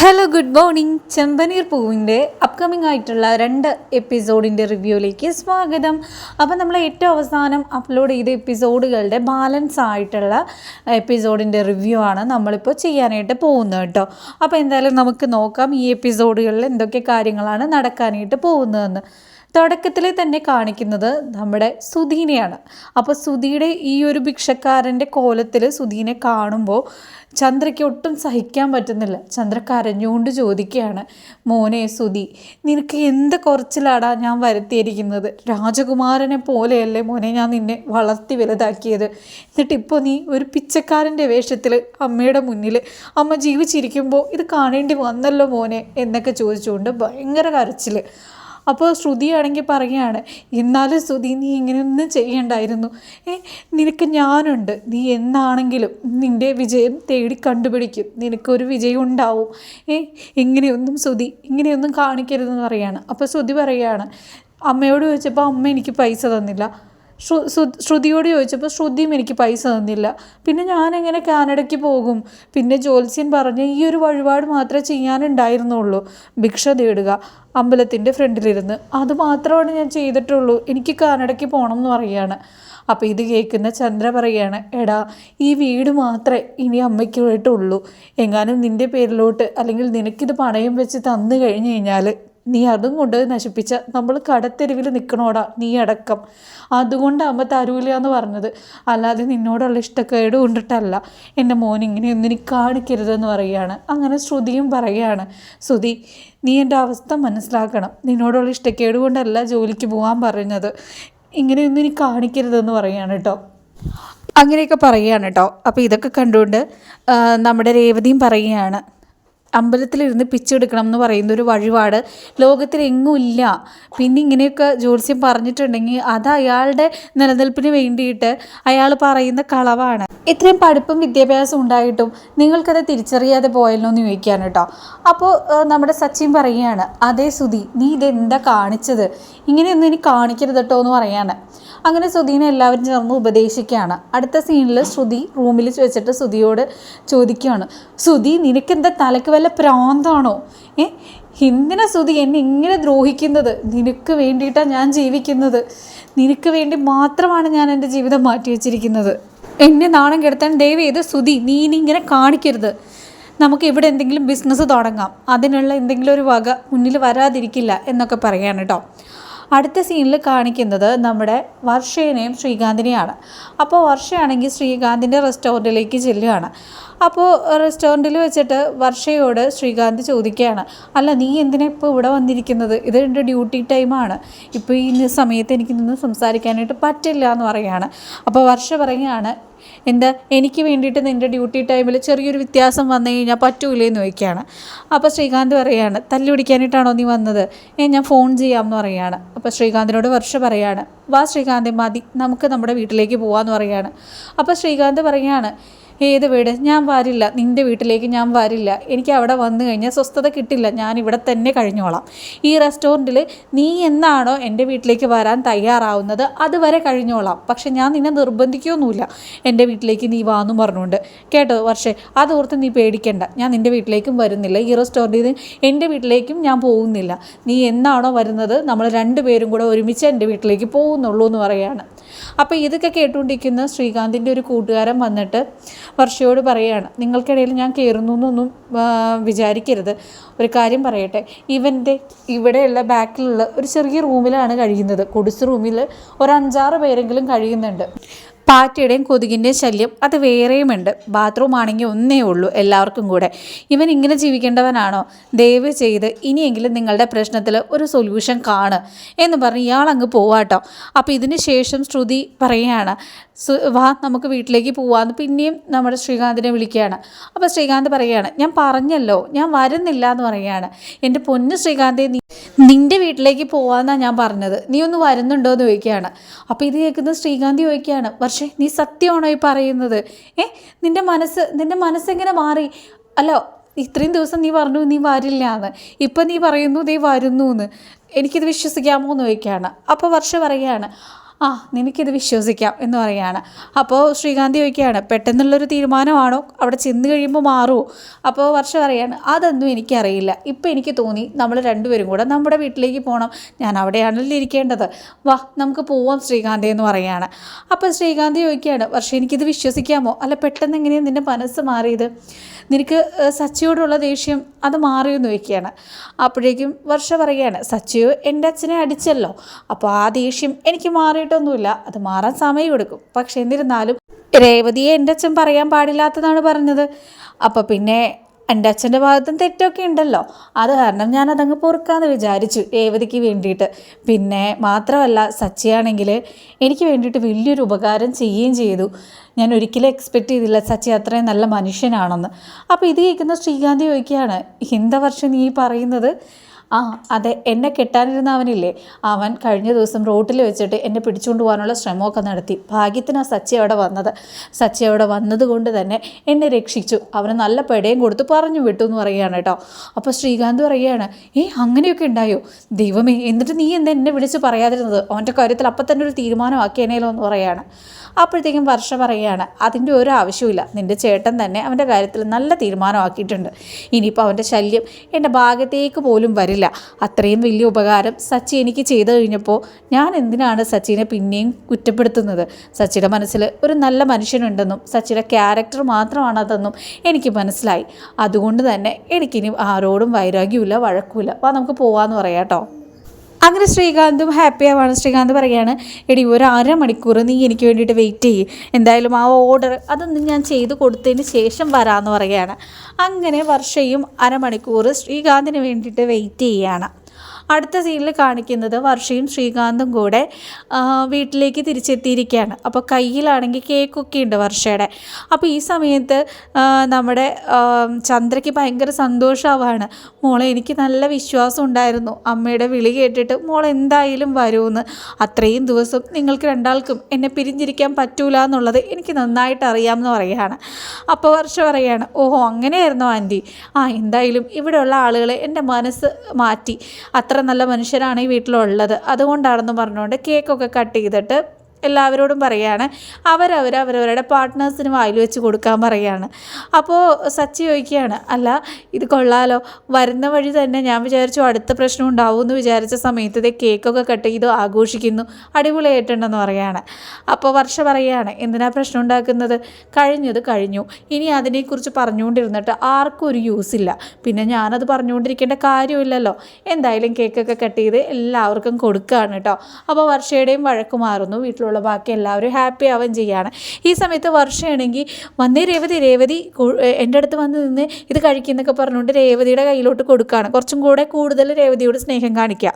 Hello good morning ചെമ്പനീർ പൂവിന്റെ upcoming ആയിട്ടുള്ള രണ്ട് എപ്പിസോഡിന്റെ റിവ്യൂയിലേക്ക് സ്വാഗതം. അപ്പോൾ നമ്മൾ ഏറ്റവും അവസാനം അപ്ലോഡ് ചെയ്ത എപ്പിസോഡുകളുടെ ബാലൻസ് ആയിട്ടുള്ള എപ്പിസോഡിന്റെ റിവ്യൂ ആണ് നമ്മളിപ്പോൾ ചെയ്യാനായിട്ട് പോകുന്നത് കേട്ടോ. അപ്പോൾ എന്തായാലും നമുക്ക് നോക്കാം ഈ എപ്പിസോഡുകളിൽ എന്തൊക്കെ കാര്യങ്ങളാണ് നടക്കാനായിട്ട് പോകുന്നതെന്ന്. തുടക്കത്തിൽ തന്നെ കാണിക്കുന്നത് നമ്മുടെ സുധീനെയാണ്. അപ്പോൾ സുധിയുടെ ഈ ഒരു ഭിക്ഷക്കാരന്റെ കോലത്തിൽ സുധീനെ കാണുമ്പോൾ ചന്ദ്രയ്ക്ക് ഒട്ടും സഹിക്കാൻ പറ്റുന്നില്ല. ചന്ദ്ര കരഞ്ഞുകൊണ്ട് ചോദിക്കുകയാണ് മോനെ സുധി നിനക്ക് എന്ത് കുറച്ചിലാടാ ഞാൻ വരുത്തിയിരിക്കുന്നത്? രാജകുമാരനെ പോലെയല്ലേ മോനെ ഞാൻ നിന്നെ വളർത്തി വലുതാക്കിയത്? എന്നിട്ട് ഇപ്പോൾ നീ ഒരു പിച്ചക്കാരന്റെ വേഷത്തിൽ അമ്മയുടെ മുന്നിൽ അമ്മ ജീവിച്ചിരിക്കുമ്പോൾ ഇത് കാണേണ്ടി വന്നല്ലോ മോനെ എന്നൊക്കെ ചോദിച്ചുകൊണ്ട് ഭയങ്കര കരച്ചിൽ. അപ്പോൾ ശ്രുതിയാണെങ്കിൽ പറയുകയാണ് എന്നാലും ശ്രുതി നീ ഇങ്ങനെയൊന്നും ചെയ്യണ്ടായിരുന്നു. ഏ നിനക്ക് ഞാനുണ്ട്. നീ എന്നാണെങ്കിലും നിന്റെ വിജയം തേടി കണ്ടുപിടിക്കും. നിനക്കൊരു വിജയം ഉണ്ടാവും. ഏ ഇങ്ങനെയൊന്നും ശ്രുതി ഇങ്ങനെയൊന്നും കാണിക്കരുതെന്ന് പറയാണ്. അപ്പോൾ ശ്രുതി പറയുകയാണ് അമ്മയോട് ചോദിച്ചപ്പോൾ അമ്മ എനിക്ക് പൈസ തന്നില്ല. ശ്രുതിയോട് ചോദിച്ചപ്പോൾ ശ്രുതിയും എനിക്ക് പൈസ തന്നില്ല. പിന്നെ ഞാൻ എങ്ങനെ കാനഡയ്ക്ക് പോകും? പിന്നെ ജ്യോത്സ്യൻ പറഞ്ഞ് ഈ ഒരു വഴിപാട് മാത്രമേ ചെയ്യാനുണ്ടായിരുന്നുള്ളൂ. ഭിക്ഷ തേടുക അമ്പലത്തിന്റെ ഫ്രണ്ടിലിരുന്ന്. അത് മാത്രമാണ് ഞാൻ ചെയ്തിട്ടുള്ളൂ. എനിക്ക് കാനഡയ്ക്ക് പോകണം എന്ന് പറയുകയാണ്. അപ്പോൾ ഇത് കേൾക്കുന്ന ചന്ദ്ര പറയുകയാണ് എടാ ഈ വീട് മാത്രമേ ഇനി അമ്മയ്ക്കുമായിട്ടുള്ളൂ. എങ്ങാനും നിന്റെ പേരിലോട്ട് അല്ലെങ്കിൽ നിനക്കിത് പണയം വെച്ച് തന്നു കഴിഞ്ഞു കഴിഞ്ഞാൽ നീ അതും കൊണ്ട് നശിപ്പിച്ച നമ്മൾ കടത്തെരുവിൽ നിൽക്കണോടാ നീ അടക്കം. അതുകൊണ്ടാകുമ്പോൾ തരൂല എന്ന് പറഞ്ഞത്. അല്ലാതെ നിന്നോടുള്ള ഇഷ്ടക്കേട് കൊണ്ടിട്ടല്ല. എന്റെ മോൻ ഇങ്ങനെയൊന്നും നീ കാണിക്കരുതെന്ന് പറയുകയാണ്. അങ്ങനെ ശ്രുതിയും പറയുകയാണ്. ശ്രുതി നീ എന്റെ അവസ്ഥ മനസ്സിലാക്കണം. നിന്നോടുള്ള ഇഷ്ടക്കേട് കൊണ്ടല്ല ജോലിക്ക് പോകാൻ പറഞ്ഞത് ഇങ്ങനെയൊന്നും നീ കാണിക്കരുതെന്ന് പറയുകയാണ് കേട്ടോ. അങ്ങനെയൊക്കെ പറയുകയാണ് കേട്ടോ. അപ്പോൾ ഇതൊക്കെ കണ്ടുകൊണ്ട് നമ്മുടെ രേവതിയും പറയുകയാണ്. അമ്പലത്തിലിരുന്ന് പിച്ചെടുക്കണം എന്ന് പറയുന്ന ഒരു വഴിപാട്. ലോകത്തിലെങ്ങും ഇല്ല. പിന്നെ ഇങ്ങനെയൊക്കെ ജ്യോത്സ്യം പറഞ്ഞിട്ടുണ്ടെങ്കിൽ അത് അയാളുടെ നിലനിൽപ്പിന് വേണ്ടിയിട്ട് അയാൾ പറയുന്ന കളവാണ്. ഇത്രയും പഠിപ്പും വിദ്യാഭ്യാസം ഉണ്ടായിട്ടും നിങ്ങൾക്കത് തിരിച്ചറിയാതെ പോയല്ലോ എന്ന് ചോദിക്കുകയാണ് കേട്ടോ. അപ്പോൾ നമ്മുടെ സച്ചിൻ പറയുകയാണ് അതേ സുധി നീ ഇതെന്താ കാണിച്ചത്? ഇങ്ങനെയൊന്നും ഇനി കാണിക്കരുത് കേട്ടോ എന്ന് പറയാണ്. അങ്ങനെ ശ്രുതിനെ എല്ലാവരും ചേർന്ന് ഉപദേശിക്കുകയാണ്. അടുത്ത സീനിൽ ശ്രുതി റൂമിൽ വെച്ചിട്ട് ശ്രുതിയോട് ചോദിക്കുകയാണ്. ശ്രുതി നിനക്കെന്താ തലക്ക് വല്ല പ്രാന്താണോ? ഏ? എന്തിനാ ശ്രുതി എന്നെ ഇങ്ങനെ ദ്രോഹിക്കുന്നത്? നിനക്ക് വേണ്ടിയിട്ടാണ് ഞാൻ ജീവിക്കുന്നത്. നിനക്ക് വേണ്ടി മാത്രമാണ് ഞാൻ എന്റെ ജീവിതം മാറ്റി വെച്ചിരിക്കുന്നത്. എന്നെ നാണം കെടുത്താൻ ദയവ് ചെയ്ത് ശ്രുതി നീ ഇങ്ങനെ കാണിക്കരുത്. നമുക്ക് ഇവിടെ എന്തെങ്കിലും ബിസിനസ് തുടങ്ങാം. അതിനുള്ള എന്തെങ്കിലും ഒരു വക മുന്നിൽ വരാതിരിക്കില്ല എന്നൊക്കെ പറയാണ് കേട്ടോ അടുത്ത സീനിൽ കാണിക്കുന്നത് നമ്മുടെ വർഷേനെയും ശ്രീകാന്തിനെയാണ്. അപ്പോൾ വർഷയാണെങ്കിൽ ശ്രീകാന്തിന്റെ റെസ്റ്റോറന്റിലേക്ക് ചെല്ലുകയാണ്. അപ്പോൾ റെസ്റ്റോറന്റിൽ വെച്ചിട്ട് വർഷയോട് ശ്രീകാന്ത് ചോദിക്കുകയാണ് അല്ല നീ എന്തിനാ ഇപ്പോൾ ഇവിടെ വന്നിരിക്കുന്നത്? ഇത് എന്റെ ഡ്യൂട്ടി ടൈമാണ് ഇപ്പോൾ ഈ സമയത്ത് എനിക്ക് നിന്ന് സംസാരിക്കാനായിട്ട് പറ്റില്ല എന്ന് പറയുകയാണ്. അപ്പോൾ വർഷ പറയുകയാണ് എന്താ എനിക്ക് വേണ്ടിയിട്ട് നിന്റെ ഡ്യൂട്ടി ടൈമിൽ ചെറിയൊരു വ്യത്യാസം വന്നു കഴിഞ്ഞാൽ പറ്റൂലേ എന്ന് ചോദിക്കുകയാണ്. അപ്പോൾ ശ്രീകാന്ത് പറയുകയാണ് തല്ലി പിടിക്കാനായിട്ടാണോ നീ വന്നത്? ഏ ഞാൻ ഫോൺ ചെയ്യാമെന്ന് പറയുകയാണ്. അപ്പോൾ ശ്രീകാന്തിനോട് വർഷ പറയാണ് വാ ശ്രീകാന്ത് മതി നമുക്ക് നമ്മുടെ വീട്ടിലേക്ക് പോകാമെന്ന് പറയുകയാണ്. അപ്പോൾ ശ്രീകാന്ത് പറയുകയാണ് ഏത് വീട്? ഞാൻ വരില്ല. നിന്റെ വീട്ടിലേക്ക് ഞാൻ വരില്ല. എനിക്ക് അവിടെ വന്നു കഴിഞ്ഞാൽ സ്വസ്ഥത കിട്ടില്ല. ഞാൻ ഇവിടെ തന്നെ കഴിഞ്ഞോളാം. ഈ റെസ്റ്റോറന്റിൽ നീ എന്നാണോ എന്റെ വീട്ടിലേക്ക് വരാൻ തയ്യാറാവുന്നത്? അതുവരെ കഴിഞ്ഞോളാം. പക്ഷെ ഞാൻ നിന്നെ നിർബന്ധിക്കുകയൊന്നുമില്ല എന്റെ വീട്ടിലേക്ക് നീ വാന്നും പറഞ്ഞുകൊണ്ട്. കേട്ടോ വർഷേ അതോർത്ത് നീ പേടിക്കണ്ട. ഞാൻ നിന്റെ വീട്ടിലേക്കും വരുന്നില്ല. ഈ റെസ്റ്റോറന്റിൽ നിന്ന് എന്റെ വീട്ടിലേക്കും ഞാൻ പോകുന്നില്ല. നീ എന്നാണോ വരുന്നത്? നമ്മൾ രണ്ടുപേരും കൂടെ ഒരുമിച്ച് എന്റെ വീട്ടിലേക്ക് പോകുന്നുള്ളൂ എന്ന് പറയുകയാണ്. അപ്പോൾ ഇതൊക്കെ കേട്ടുകൊണ്ടിരിക്കുന്ന ശ്രീകാന്തിന്റെ ഒരു കൂട്ടുകാരൻ വന്നിട്ട് വർഷയോട് പറയുകയാണ്. നിങ്ങൾക്കിടയിൽ ഞാൻ കയറുന്നു എന്നൊന്നും വിചാരിക്കരുത്. ഒരു കാര്യം പറയട്ടെ. ഇവന്റെ ഇവിടെയുള്ള ബാക്കിലുള്ള ഒരു ചെറിയ റൂമിലാണ് കഴിയുന്നത്. കുടിസ് റൂമിൽ ഒരു അഞ്ചാറ് പേരെങ്കിലും കഴിയുന്നുണ്ട്. പാറ്റയുടെയും കൊതുകിന്റെയും ശല്യം അത് വേറെയുമുണ്ട്. ബാത്റൂം ആണെങ്കിൽ ഒന്നേ ഉള്ളൂ എല്ലാവർക്കും കൂടെ. ഇവൻ ഇങ്ങനെ ജീവിക്കേണ്ടവനാണോ? ദയവ് ചെയ്ത് ഇനിയെങ്കിലും നിങ്ങളുടെ പ്രശ്നത്തിൽ ഒരു സൊല്യൂഷൻ കാണ് എന്ന് പറഞ്ഞ് ഇയാൾ അങ്ങ് പോവാട്ടോ. അപ്പോൾ ഇതിന് ശേഷം ശ്രുതി പറയുകയാണ് വാ നമുക്ക് വീട്ടിലേക്ക് പോവാന്ന്. പിന്നെയും നമ്മുടെ ശ്രീകാന്തിനെ വിളിക്കുകയാണ്. അപ്പോൾ ശ്രീകാന്ത് പറയുകയാണ് ഞാൻ പറഞ്ഞല്ലോ ഞാൻ വരുന്നില്ല എന്ന് പറയുകയാണ്. എന്റെ പൊന്ന് ശ്രീകാന്തെ നീ നിന്റെ വീട്ടിലേക്ക് പോവാന്നാണ് ഞാൻ പറഞ്ഞത്. നീ ഒന്ന് വരുന്നുണ്ടോ എന്ന് ചോദിക്കുകയാണ്. അപ്പോൾ ഇത് കേൾക്കുന്ന ശ്രീകാന്തി ചോദിക്കുകയാണ് പക്ഷേ നീ സത്യമാണോ ഈ പറയുന്നത്? ഏ നിന്റെ മനസ്സ് നിന്റെ മനസ്സെങ്ങനെ മാറി? അല്ല ഇത്രയും ദിവസം നീ പറഞ്ഞു നീ വരില്ല എന്ന് ഇപ്പം നീ പറയുന്നു നീ വരുന്നു എന്ന് എനിക്കിത് വിശ്വസിക്കാമോ എന്ന് ചോദിക്കുകയാണ്. അപ്പോൾ വർഷ പറയുകയാണ് ആ നിനക്കിത് വിശ്വസിക്കാം എന്ന് പറയുകയാണ്. അപ്പോൾ ശ്രീകാന്തി ചോദിക്കുകയാണ് പെട്ടെന്നുള്ളൊരു തീരുമാനമാണോ? അവിടെ ചെന്ന് കഴിയുമ്പോൾ മാറുമോ അപ്പോൾ വർഷം പറയാണ് അതൊന്നും എനിക്കറിയില്ല. ഇപ്പം എനിക്ക് തോന്നി നമ്മൾ രണ്ടുപേരും കൂടെ നമ്മുടെ വീട്ടിലേക്ക് പോകണം ഞാൻ അവിടെയാണല്ലോ ഇരിക്കേണ്ടത്. വാ നമുക്ക് പോവാം ശ്രീകാന്തി എന്ന് പറയുകയാണ്. അപ്പോൾ ശ്രീകാന്തി ചോദിക്കുകയാണ് വർഷം എനിക്കിത് വിശ്വസിക്കാമോ? അല്ല പെട്ടെന്ന് എങ്ങനെയാണ് നിന്റെ മനസ്സ് മാറിയത്? നിനക്ക് സച്ചിയോടുള്ള ദേഷ്യം അത് മാറിയെന്ന് ചോദിക്കുകയാണ്. അപ്പോഴേക്കും വർഷ പറയുകയാണ് സച്ചിയോ എന്റെ അച്ഛനെ അടിച്ചല്ലോ. അപ്പോൾ ആ ദേഷ്യം എനിക്ക് മാറിയിട്ടൊന്നുമില്ല അത് മാറാൻ സമയമെടുക്കും പക്ഷെ എന്നിരുന്നാലും രേവതിയെ എന്റെ അച്ഛൻ പറയാൻ പാടില്ലാത്തതാണ് പറഞ്ഞത്. അപ്പോൾ പിന്നെ എന്റെ അച്ഛന്റെ ഭാഗത്തും തെറ്റൊക്കെ ഉണ്ടല്ലോ. അത് കാരണം ഞാൻ അതങ്ങ് പൊറുക്കാന്ന് വിചാരിച്ചു രേവതിക്ക് വേണ്ടിയിട്ട്. പിന്നെ മാത്രമല്ല സച്ചിയാണെങ്കിൽ എനിക്ക് വേണ്ടിയിട്ട് വലിയൊരു ഉപകാരം ചെയ്യുകയും ചെയ്തു. ഞാൻ ഒരിക്കലും എക്സ്പെക്റ്റ് ചെയ്തില്ല സച്ചി അത്രയും നല്ല മനുഷ്യനാണെന്ന്. അപ്പോൾ ഇത് കേൾക്കുന്ന ശ്രീകാന്തി ചോദിക്കുകയാണ് എന്താ വർഷം നീ പറയുന്നത്? ആ അതെ. എന്നെ കെട്ടാനിരുന്ന അവനില്ലേ? അവൻ കഴിഞ്ഞ ദിവസം റോട്ടിൽ വെച്ചിട്ട് എന്നെ പിടിച്ചുകൊണ്ട് പോകാനുള്ള ശ്രമമൊക്കെ നടത്തി. ഭാഗ്യത്തിനാ സച്ചി അവിടെ വന്നത്. സച്ചി അവിടെ വന്നതുകൊണ്ട് തന്നെ എന്നെ രക്ഷിച്ചു. അവന് നല്ല പെടയും കൊടുത്ത് പറഞ്ഞു വിട്ടു എന്ന് പറയുകയാണ് കേട്ടോ. അപ്പോൾ ശ്രീകാന്ത് പറയുകയാണ് ഏ അങ്ങനെയൊക്കെ ഉണ്ടായോ? ദൈവമേ എന്നിട്ട് നീ എന്താ എന്നെ വിളിച്ച് പറയാതിരുന്നത്? അവന്റെ കാര്യത്തിൽ അപ്പം തന്നെ ഒരു തീരുമാനമാക്കിയനേലോ എന്ന് പറയുകയാണ്. അപ്പോഴത്തേക്കും വർഷ പറയുകയാണ് അതിന്റെ ഒരു ആവശ്യമില്ല നിന്റെ ചേട്ടൻ തന്നെ അവന്റെ കാര്യത്തിൽ നല്ല തീരുമാനമാക്കിയിട്ടുണ്ട്. ഇനിയിപ്പോൾ അവന്റെ ശല്യം എന്റെ ഭാഗത്തേക്ക് പോലും വരില്ല. അത്രയും വലിയ ഉപകാരം സച്ചി എനിക്ക് ചെയ്തു കഴിഞ്ഞപ്പോൾ ഞാൻ എന്തിനാണ് സച്ചിനെ പിന്നെയും കുറ്റപ്പെടുത്തുന്നത്? സച്ചിയുടെ മനസ്സിൽ ഒരു നല്ല മനുഷ്യനുണ്ടെന്നും സച്ചിയുടെ ക്യാരക്ടർ മാത്രമാണ് അതെന്നും എനിക്ക് മനസ്സിലായി. അതുകൊണ്ട് തന്നെ എനിക്കിനി ആരോടും വൈരാഗ്യമില്ല വഴക്കുമില്ല. അപ്പോൾ നമുക്ക് പോകാമെന്ന് പറയാം കേട്ടോ. അങ്ങനെ ശ്രീകാന്തും ഹാപ്പി ആവാണ്. ശ്രീകാന്ത് പറയുകയാണ് എടി ഒരു അര മണിക്കൂർ നീ എനിക്ക് വേണ്ടിയിട്ട് വെയിറ്റ് ചെയ്യും. എന്തായാലും ആ ഓർഡർ അതൊന്നും ഞാൻ ചെയ്ത് കൊടുത്തതിന് ശേഷം വരാമെന്ന് പറയുകയാണ് അങ്ങനെ വർഷയും അരമണിക്കൂർ ശ്രീകാന്തിന് വേണ്ടിയിട്ട് വെയിറ്റ് ചെയ്യുകയാണ് അടുത്ത സീനിൽ കാണിക്കുന്നത് വർഷയും ശ്രീകാന്തും കൂടെ വീട്ടിലേക്ക് തിരിച്ചെത്തിയിരിക്കുകയാണ്. അപ്പോൾ കയ്യിലാണെങ്കിൽ കേക്കൊക്കെ ഉണ്ട് വർഷയുടെ. അപ്പോൾ ഈ സമയത്ത് നമ്മുടെ ചന്ദ്രയ്ക്ക് ഭയങ്കര സന്തോഷമാവാണ് മോളെ എനിക്ക് നല്ല വിശ്വാസം ഉണ്ടായിരുന്നു. അമ്മയുടെ വിളി കേട്ടിട്ട് മോൾ എന്തായാലും വരുമെന്ന്. അത്രയും ദിവസം നിങ്ങൾക്ക് രണ്ടാൾക്കും എന്നെ പിരിഞ്ഞിരിക്കാൻ പറ്റൂല എന്നുള്ളത് എനിക്ക് നന്നായിട്ട് അറിയാമെന്ന് പറയുകയാണ്. അപ്പോൾ വർഷ പറയുകയാണ് ഓഹോ അങ്ങനെയായിരുന്നോ ആന്റി? ആ എന്തായാലും ഇവിടെയുള്ള ആളുകളെ എന്റെ മനസ്സ് മാറ്റി. അത്ര നല്ല മനുഷ്യരാണ് ഈ വീട്ടിലുള്ളത്. അതുകൊണ്ടാണെന്ന് പറഞ്ഞുകൊണ്ട് കേക്കൊക്കെ കട്ട് ചെയ്തിട്ട് എല്ലാവരോടും പറയുകയാണ് അവരവർ അവരവരുടെ പാർട്ട്നേഴ്സിന് വായിൽ വെച്ച് കൊടുക്കാൻ പറയുകയാണ് അപ്പോൾ സച്ചി ചോദിക്കുകയാണ് അല്ല ഇത് കൊള്ളാലോ. വരുന്ന വഴി തന്നെ ഞാൻ വിചാരിച്ചു അടുത്ത പ്രശ്നം ഉണ്ടാവും എന്ന് വിചാരിച്ച സമയത്ത് ഇതേ കേക്കൊക്കെ കട്ട് ചെയ്ത് ആഘോഷിക്കുന്നു. അടിപൊളിയായിട്ടുണ്ടെന്ന് പറയുകയാണ് അപ്പോൾ വർഷ പറയുകയാണ് എന്തിനാ പ്രശ്നം ഉണ്ടാക്കുന്നത്? കഴിഞ്ഞത് കഴിഞ്ഞു. ഇനി അതിനെക്കുറിച്ച് പറഞ്ഞുകൊണ്ടിരുന്നിട്ട് ആർക്കും ഒരു യൂസ് ഇല്ല. പിന്നെ ഞാനത് പറഞ്ഞുകൊണ്ടിരിക്കേണ്ട കാര്യമില്ലല്ലോ. എന്തായാലും കേക്കൊക്കെ കട്ട് ചെയ്ത് എല്ലാവർക്കും കൊടുക്കുകയാണ് കേട്ടോ അപ്പോൾ വർഷയുടെയും വഴക്ക് മാറുന്നു. വീട്ടിലുള്ള ബാക്കി എല്ലാവരും ഹാപ്പി ആവുകയും ചെയ്യുകയാണ്. ഈ സമയത്ത് വർഷയാണെങ്കിൽ വന്നേ രേവതി രേവതി എന്റെ അടുത്ത് വന്ന് നിന്ന് ഇത് കഴിക്കുന്നൊക്കെ പറഞ്ഞുകൊണ്ട് രേവതിയുടെ കയ്യിലോട്ട് കൊടുക്കുകയാണ്. കുറച്ചും കൂടെ കൂടുതൽ രേവതിയോട് സ്നേഹം കാണിക്കുക.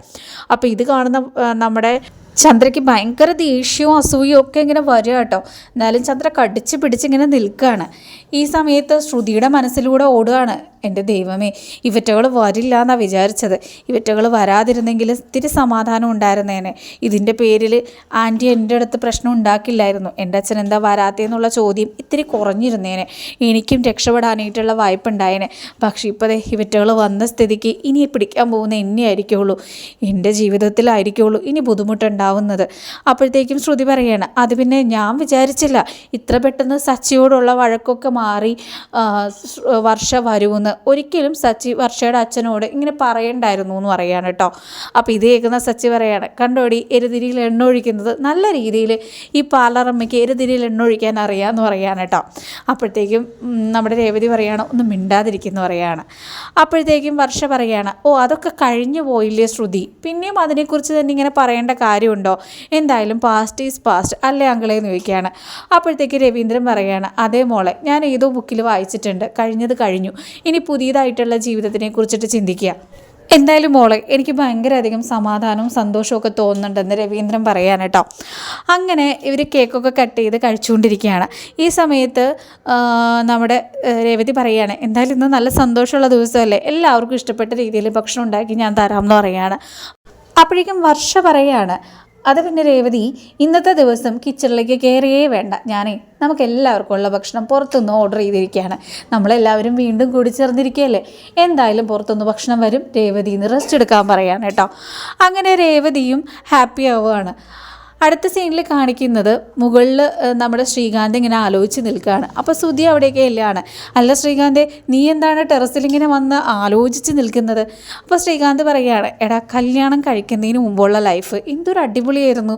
അപ്പോൾ ഇത് കാണുന്ന നമ്മുടെ ചന്ദ്രയ്ക്ക് ഭയങ്കര ദേഷ്യവും അസൂയയും ഒക്കെ ഇങ്ങനെ വരിക കേട്ടോ. എന്നാലും ചന്ദ്ര കടിച്ച് പിടിച്ചിങ്ങനെ നിൽക്കുകയാണ്. ഈ സമയത്ത് ശ്രുതിയുടെ മനസ്സിലൂടെ ഓടുകയാണ്. എന്റെ ദൈവമേ ഇവറ്റകൾ വരില്ല എന്നാണ് വിചാരിച്ചത്. ഇവറ്റകൾ വരാതിരുന്നെങ്കിൽ ഇത്തിരി സമാധാനം ഉണ്ടായിരുന്നേനെ. ഇതിന്റെ പേരിൽ ആന്റി എന്റെ അടുത്ത് പ്രശ്നം ഉണ്ടാക്കില്ലായിരുന്നു. എന്റെ അച്ഛൻ എന്താ വരാത്തതെന്നുള്ള ചോദ്യം ഇത്തിരി കുറഞ്ഞിരുന്നേനെ. എനിക്കും രക്ഷപ്പെടാനായിട്ടുള്ള വായ്പ ഉണ്ടായേനെ പക്ഷേ ഇപ്പോൾ ഇവറ്റകൾ വന്ന സ്ഥിതിക്ക് ഇനി പിടിക്കാൻ പോകുന്ന എന്നെ ആയിരിക്കുള്ളൂ. എന്റെ ജീവിതത്തിലായിരിക്കുള്ളൂ ഇനി ബുദ്ധിമുട്ടുണ്ടാവുന്നത്. അപ്പോഴത്തേക്കും ശ്രുതി പറയാണ് അത് പിന്നെ ഞാൻ വിചാരിച്ചില്ല. ഇത്ര പെട്ടെന്ന് സച്ചിയോടുള്ള വഴക്കൊക്കെ മാറി വർഷ വരുമെന്ന് ഒരിക്കലും സച്ചി വർഷയുടെ അച്ഛനോട് ഇങ്ങനെ പറയണ്ടായിരുന്നു എന്ന് പറയാണ് കേട്ടോ. അപ്പോൾ ഇത് കേൾക്കുന്ന സച്ചി പറയാണ് കണ്ടോടി എരുതിരിയിൽ എണ്ണ ഒഴിക്കുന്നത് നല്ല രീതിയിൽ ഈ പാർലറമ്മയ്ക്ക് എരുതിരിയിൽ എണ്ണ ഒഴിക്കാൻ അറിയാമെന്ന് പറയാണ് കേട്ടോ. അപ്പോഴത്തേക്കും നമ്മുടെ രേവതി പറയാണ് ഒന്ന് മിണ്ടാതിരിക്കുന്നു പറയാണ്. അപ്പോഴത്തേക്കും വർഷ പറയാണ് ഓ അതൊക്കെ കഴിഞ്ഞു പോയില്ലേ ശ്രുതി? പിന്നെയും അതിനെക്കുറിച്ച് തന്നെ ഇങ്ങനെ പറയേണ്ട കാര്യമുണ്ടോ? എന്തായാലും പാസ്റ്റ് ഈസ് പാസ്റ്റ് അല്ലേ അങ്കിളെ എന്ന് ചോദിക്കുകയാണ്. അപ്പോഴത്തേക്ക് രവീന്ദ്രൻ പറയാണ് അതേ മോളെ ഞാൻ ഏതോ ബുക്കിൽ വായിച്ചിട്ടുണ്ട് കഴിഞ്ഞത് കഴിഞ്ഞു. ഇനി പുതിയതായിട്ടുള്ള ജീവിതത്തിനെ കുറിച്ചിട്ട് ചിന്തിക്കുക. എന്തായാലും മോളെ എനിക്ക് ഭയങ്കര അധികം സമാധാനവും സന്തോഷവും ഒക്കെ തോന്നുന്നുണ്ടെന്ന് രവീന്ദ്രൻ പറയാൻ കേട്ടോ. അങ്ങനെ ഇവർ കേക്കൊക്കെ കട്ട് ചെയ്ത് കഴിച്ചുകൊണ്ടിരിക്കുകയാണ്. ഈ സമയത്ത് നമ്മുടെ രേവതി പറയാണ് എന്തായാലും ഇന്ന് നല്ല സന്തോഷമുള്ള ദിവസമല്ലേ? എല്ലാവർക്കും ഇഷ്ടപ്പെട്ട രീതിയിൽ ഭക്ഷണം ഉണ്ടാക്കി ഞാൻ തരാമെന്ന് പറയുകയാണ് അപ്പോഴേക്കും വർഷ പറയാണ് അത് പിന്നെ രേവതി ഇന്നത്തെ ദിവസം കിച്ചണിലേക്ക് കയറിയേ വേണ്ട. ഞാനേ നമുക്ക് എല്ലാവർക്കും ഉള്ള ഭക്ഷണം പുറത്തുനിന്ന് ഓർഡർ ചെയ്തിരിക്കുകയാണ്. നമ്മളെല്ലാവരും വീണ്ടും കൂടി ചേർന്നിരിക്കുകയല്ലേ? എന്തായാലും പുറത്തുനിന്ന് ഭക്ഷണം വരും. രേവതി ഇന്ന് റെസ്റ്റ് എടുക്കാൻ പറയാണ് കേട്ടോ. അങ്ങനെ രേവതിയും ഹാപ്പി ആവുകയാണ്. അടുത്ത സീനിൽ കാണിക്കുന്നത് മുകളിൽ നമ്മുടെ ശ്രീകാന്ത് ഇങ്ങനെ ആലോചിച്ച് നിൽക്കുകയാണ് അപ്പോൾ സുധി അവിടെയൊക്കെ ഇല്ലാണ്. അല്ല ശ്രീകാന്തെ നീ എന്താണ് ടെറസിൽ ഇങ്ങനെ വന്ന് ആലോചിച്ച് നിൽക്കുന്നത്? അപ്പോൾ ശ്രീകാന്ത് പറയുകയാണ് എടാ കല്യാണം കഴിക്കുന്നതിന് മുമ്പുള്ള ലൈഫ് എന്തൊരു അടിപൊളിയായിരുന്നു.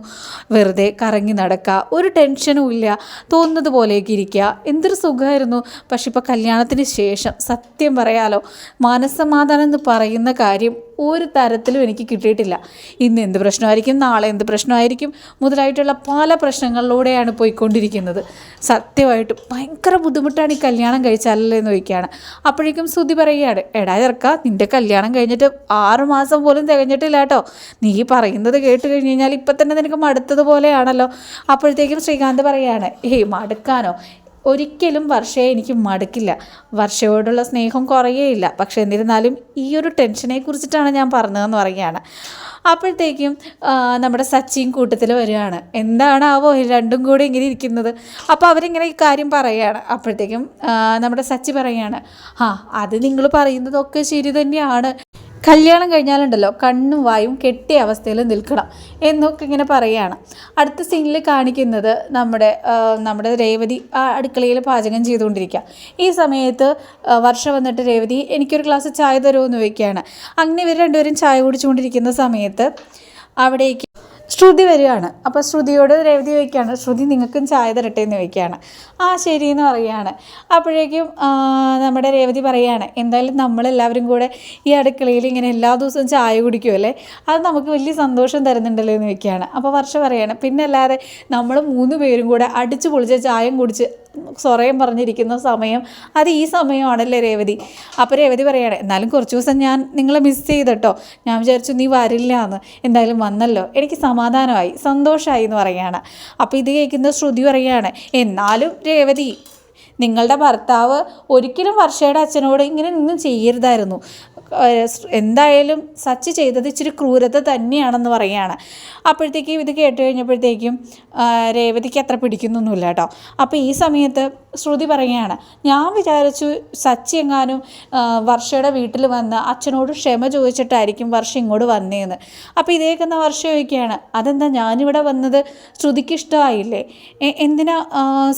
വെറുതെ കറങ്ങി നടക്കുക ഒരു ടെൻഷനും ഇല്ല തോന്നുന്നത് പോലെയൊക്കെ ഇരിക്കുക എന്തൊരു സുഖമായിരുന്നു. പക്ഷെ ഇപ്പോൾ കല്യാണത്തിന് ശേഷം സത്യം പറയാലോ മനസ്സമാധാനം എന്ന് പറയുന്ന കാര്യം ഒരു തരത്തിലും എനിക്ക് കിട്ടിയിട്ടില്ല. ഇന്ന് എന്ത് പ്രശ്നമായിരിക്കും? നാളെ എന്ത് പ്രശ്നമായിരിക്കും? മുതലായിട്ടുള്ള പല പ്രശ്നങ്ങളിലൂടെയാണ് പോയിക്കൊണ്ടിരിക്കുന്നത്. സത്യമായിട്ട് ഭയങ്കര ബുദ്ധിമുട്ടാണ് ഈ കല്യാണം കഴിച്ചാലല്ലേ എന്ന് ചോദിക്കുകയാണ്. അപ്പോഴേക്കും ശ്രുതി പറയുകയാണ് എടാ ചെറുക്ക നിന്റെ കല്യാണം കഴിഞ്ഞിട്ട് ആറ് മാസം പോലും തികഞ്ഞിട്ടില്ല കേട്ടോ. നീ പറയുന്നത് കേട്ട് കഴിഞ്ഞ് കഴിഞ്ഞാൽ ഇപ്പം തന്നെ നിനക്ക് മടുത്തതുപോലെയാണല്ലോ. അപ്പോഴത്തേക്കും ശ്രീകാന്ത് പറയുകയാണ് ഏയ് മടുക്കാനോ? ഒരിക്കലും വർഷയെ എനിക്ക് മടുക്കില്ല. വർഷയോടുള്ള സ്നേഹം കുറയേയില്ല. പക്ഷേ എന്നിരുന്നാലും ഈ ഒരു ടെൻഷനെ കുറിച്ചിട്ടാണ് ഞാൻ പറഞ്ഞതെന്ന് പറയുകയാണ്. അപ്പോഴത്തേക്കും നമ്മുടെ സച്ചിൻ കൂട്ടത്തിൽ വരികയാണ്. എന്താണാവോ രണ്ടും കൂടി ഇങ്ങനെ ഇരിക്കുന്നത്. അപ്പോൾ അവരിങ്ങനെ ഈ കാര്യം പറയുകയാണ്. അപ്പോഴത്തേക്കും നമ്മുടെ സച്ചി പറയുകയാണ് ആ അത് നിങ്ങൾ പറയുന്നതൊക്കെ ശരി തന്നെയാണ്. കല്യാണം കഴിഞ്ഞാലുണ്ടല്ലോ കണ്ണും വായും കെട്ടിയ അവസ്ഥയിൽ നിൽക്കണം എന്നൊക്കെ ഇങ്ങനെ പറയുകയാണ്. അടുത്ത സീനിൽ കാണിക്കുന്നത് നമ്മുടെ നമ്മുടെ രേവതി ആ അടുക്കളയിൽ പാചകം ചെയ്തുകൊണ്ടിരിക്കുക. ഈ സമയത്ത് വർഷം വന്നിട്ട് രേവതി എനിക്കൊരു ഗ്ലാസ് ചായ തരുമോ? എന്ന് ചോദിക്കുകയാണ്. അങ്ങനെ ഇവർ രണ്ടുപേരും ചായ കുടിച്ചുകൊണ്ടിരിക്കുന്ന സമയത്ത് അവിടേക്ക് ശ്രുതി വരികയാണ്. അപ്പോൾ ശ്രുതിയോട് രേവതി ചോദിക്കുകയാണ് ശ്രുതി നിങ്ങൾക്കും ചായ തരട്ടെ എന്ന് ചോദിക്കുകയാണ്. ആ ശരി എന്ന് പറയുകയാണ്. അപ്പോഴേക്കും നമ്മുടെ രേവതി പറയുകയാണ് എന്തായാലും നമ്മളെല്ലാവരും കൂടെ ഈ അടുക്കളയിൽ ഇങ്ങനെ എല്ലാ ദിവസവും ചായ കുടിക്കുമല്ലേ അത് നമുക്ക് വലിയ സന്തോഷം തരുന്നുണ്ടല്ലോ എന്ന് ചോദിക്കുകയാണ്. അപ്പോൾ വർഷ പറയുകയാണ് പിന്നെ അല്ലാതെ നമ്മൾ മൂന്ന് പേരും കൂടെ അടിച്ചു പൊളിച്ച് ചായം കുടിച്ച് സൊറയും പറഞ്ഞിരിക്കുന്ന സമയം അത് ഈ സമയമാണല്ലേ രേവതി? അപ്പോൾ രേവതി പറയുകയാണ് എന്നാലും കുറച്ച് ദിവസം ഞാൻ നിങ്ങളെ മിസ് ചെയ്തിട്ടോ. ഞാൻ വിചാരിച്ചു നീ വരില്ല എന്ന് എന്തായാലും വന്നല്ലോ. എനിക്ക് സമാധാനമായി സന്തോഷമായി എന്ന് പറയുകയാണ് അപ്പോൾ ഇത് കേൾക്കുന്ന ശ്രുതി പറയുകയാണ് എന്നാലും രേവതി നിങ്ങളുടെ ഭർത്താവ് ഒരിക്കലും വർഷയുടെ അച്ഛനോട് ഇങ്ങനെ ഒന്നും ചെയ്യരുതായിരുന്നു. എന്തായാലും സച്ച് ചെയ്തത് ഇച്ചിരി ക്രൂരത തന്നെയാണെന്ന് പറയുകയാണ്. അപ്പോഴത്തേക്കും ഇത് കേട്ട് കഴിഞ്ഞപ്പോഴത്തേക്കും രേവതിക്ക് അത്ര പിടിക്കുന്നൊന്നുമില്ല കേട്ടോ. അപ്പോൾ ഈ സമയത്ത് ശ്രുതി പറയുകയാണ് ഞാൻ വിചാരിച്ചു സച്ചി എങ്ങാനും വർഷയുടെ വീട്ടിൽ വന്ന് അച്ഛനോട് ക്ഷമ ചോദിച്ചിട്ടായിരിക്കും വർഷ ഇങ്ങോട്ട് വന്നേന്ന്. അപ്പോൾ ഇതേക്കുന്ന വർഷ ചോദിക്കുകയാണ് അതെന്താ ഞാനിവിടെ വന്നത് ശ്രുതിക്ക് ഇഷ്ടമായില്ലേ? എന്തിനാ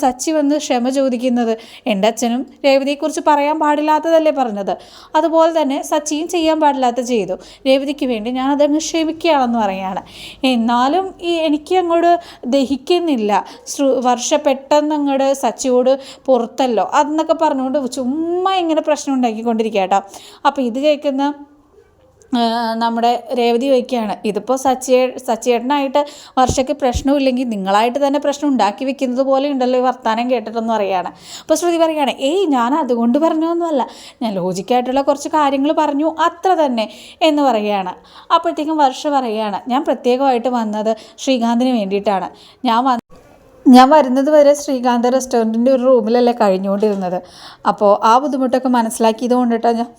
സച്ചി വന്ന് ക്ഷമ ചോദിക്കുന്നത്? എന്റെ അച്ഛനും രേവതിയെക്കുറിച്ച് പറയാൻ പാടില്ലാത്തതല്ലേ പറഞ്ഞത്? അതുപോലെ തന്നെ സച്ചിയും ചെയ്യാൻ പാടില്ലാത്ത ചെയ്തു. രേവതിക്ക് വേണ്ടി ഞാൻ അതങ്ങ് ക്ഷമിക്കുകയാണെന്ന് പറയുകയാണ്. എന്നാലും ഈ എനിക്ക് അങ്ങോട്ട് ദഹിക്കുന്നില്ല. ശ്രു വർഷ പെട്ടെന്ന് അങ്ങോട്ട് സച്ചിയോട് പുറത്തല്ലോ. അതെന്നൊക്കെ പറഞ്ഞുകൊണ്ട് ചുമ്മാ ഇങ്ങനെ പ്രശ്നം ഉണ്ടാക്കിക്കൊണ്ടിരിക്കുക കേട്ടോ. അപ്പോൾ ഇത് കേൾക്കുന്ന നമ്മുടെ രേവതി വയ്ക്കുകയാണ് ഇതിപ്പോൾ സച്ചിയേ സച്ചിയേട്ടനായിട്ട് വർഷയ്ക്ക് പ്രശ്നമില്ലെങ്കിൽ നിങ്ങളായിട്ട് തന്നെ പ്രശ്നം ഉണ്ടാക്കി വെക്കുന്നത് പോലെ ഉണ്ടല്ലോ വർത്താനം കേട്ടിട്ടെന്ന് പറയുകയാണ്. അപ്പോൾ ശ്രുതി പറയുകയാണ് ഏയ് ഞാൻ അതുകൊണ്ട് പറഞ്ഞതൊന്നുമല്ല ഞാൻ ലോജിക്കായിട്ടുള്ള കുറച്ച് കാര്യങ്ങൾ പറഞ്ഞു അത്ര തന്നെ എന്ന് പറയുകയാണ്. അപ്പോഴത്തേക്കും വർഷ പറയുകയാണ് ഞാൻ പ്രത്യേകമായിട്ട് വന്നത് ശ്രീകാന്തിന് വേണ്ടിയിട്ടാണ്. ഞാൻ ഞാൻ വരുന്നത് വരെ ശ്രീകാന്ത റെസ്റ്റോറന്റിന്റെ ഒരു റൂമിലല്ലേ കഴിഞ്ഞുകൊണ്ടിരുന്നത്. അപ്പോൾ ആ ബുദ്ധിമുട്ടൊക്കെ മനസ്സിലാക്കിയത് കൊണ്ടിട്ടാണ് ഞാൻ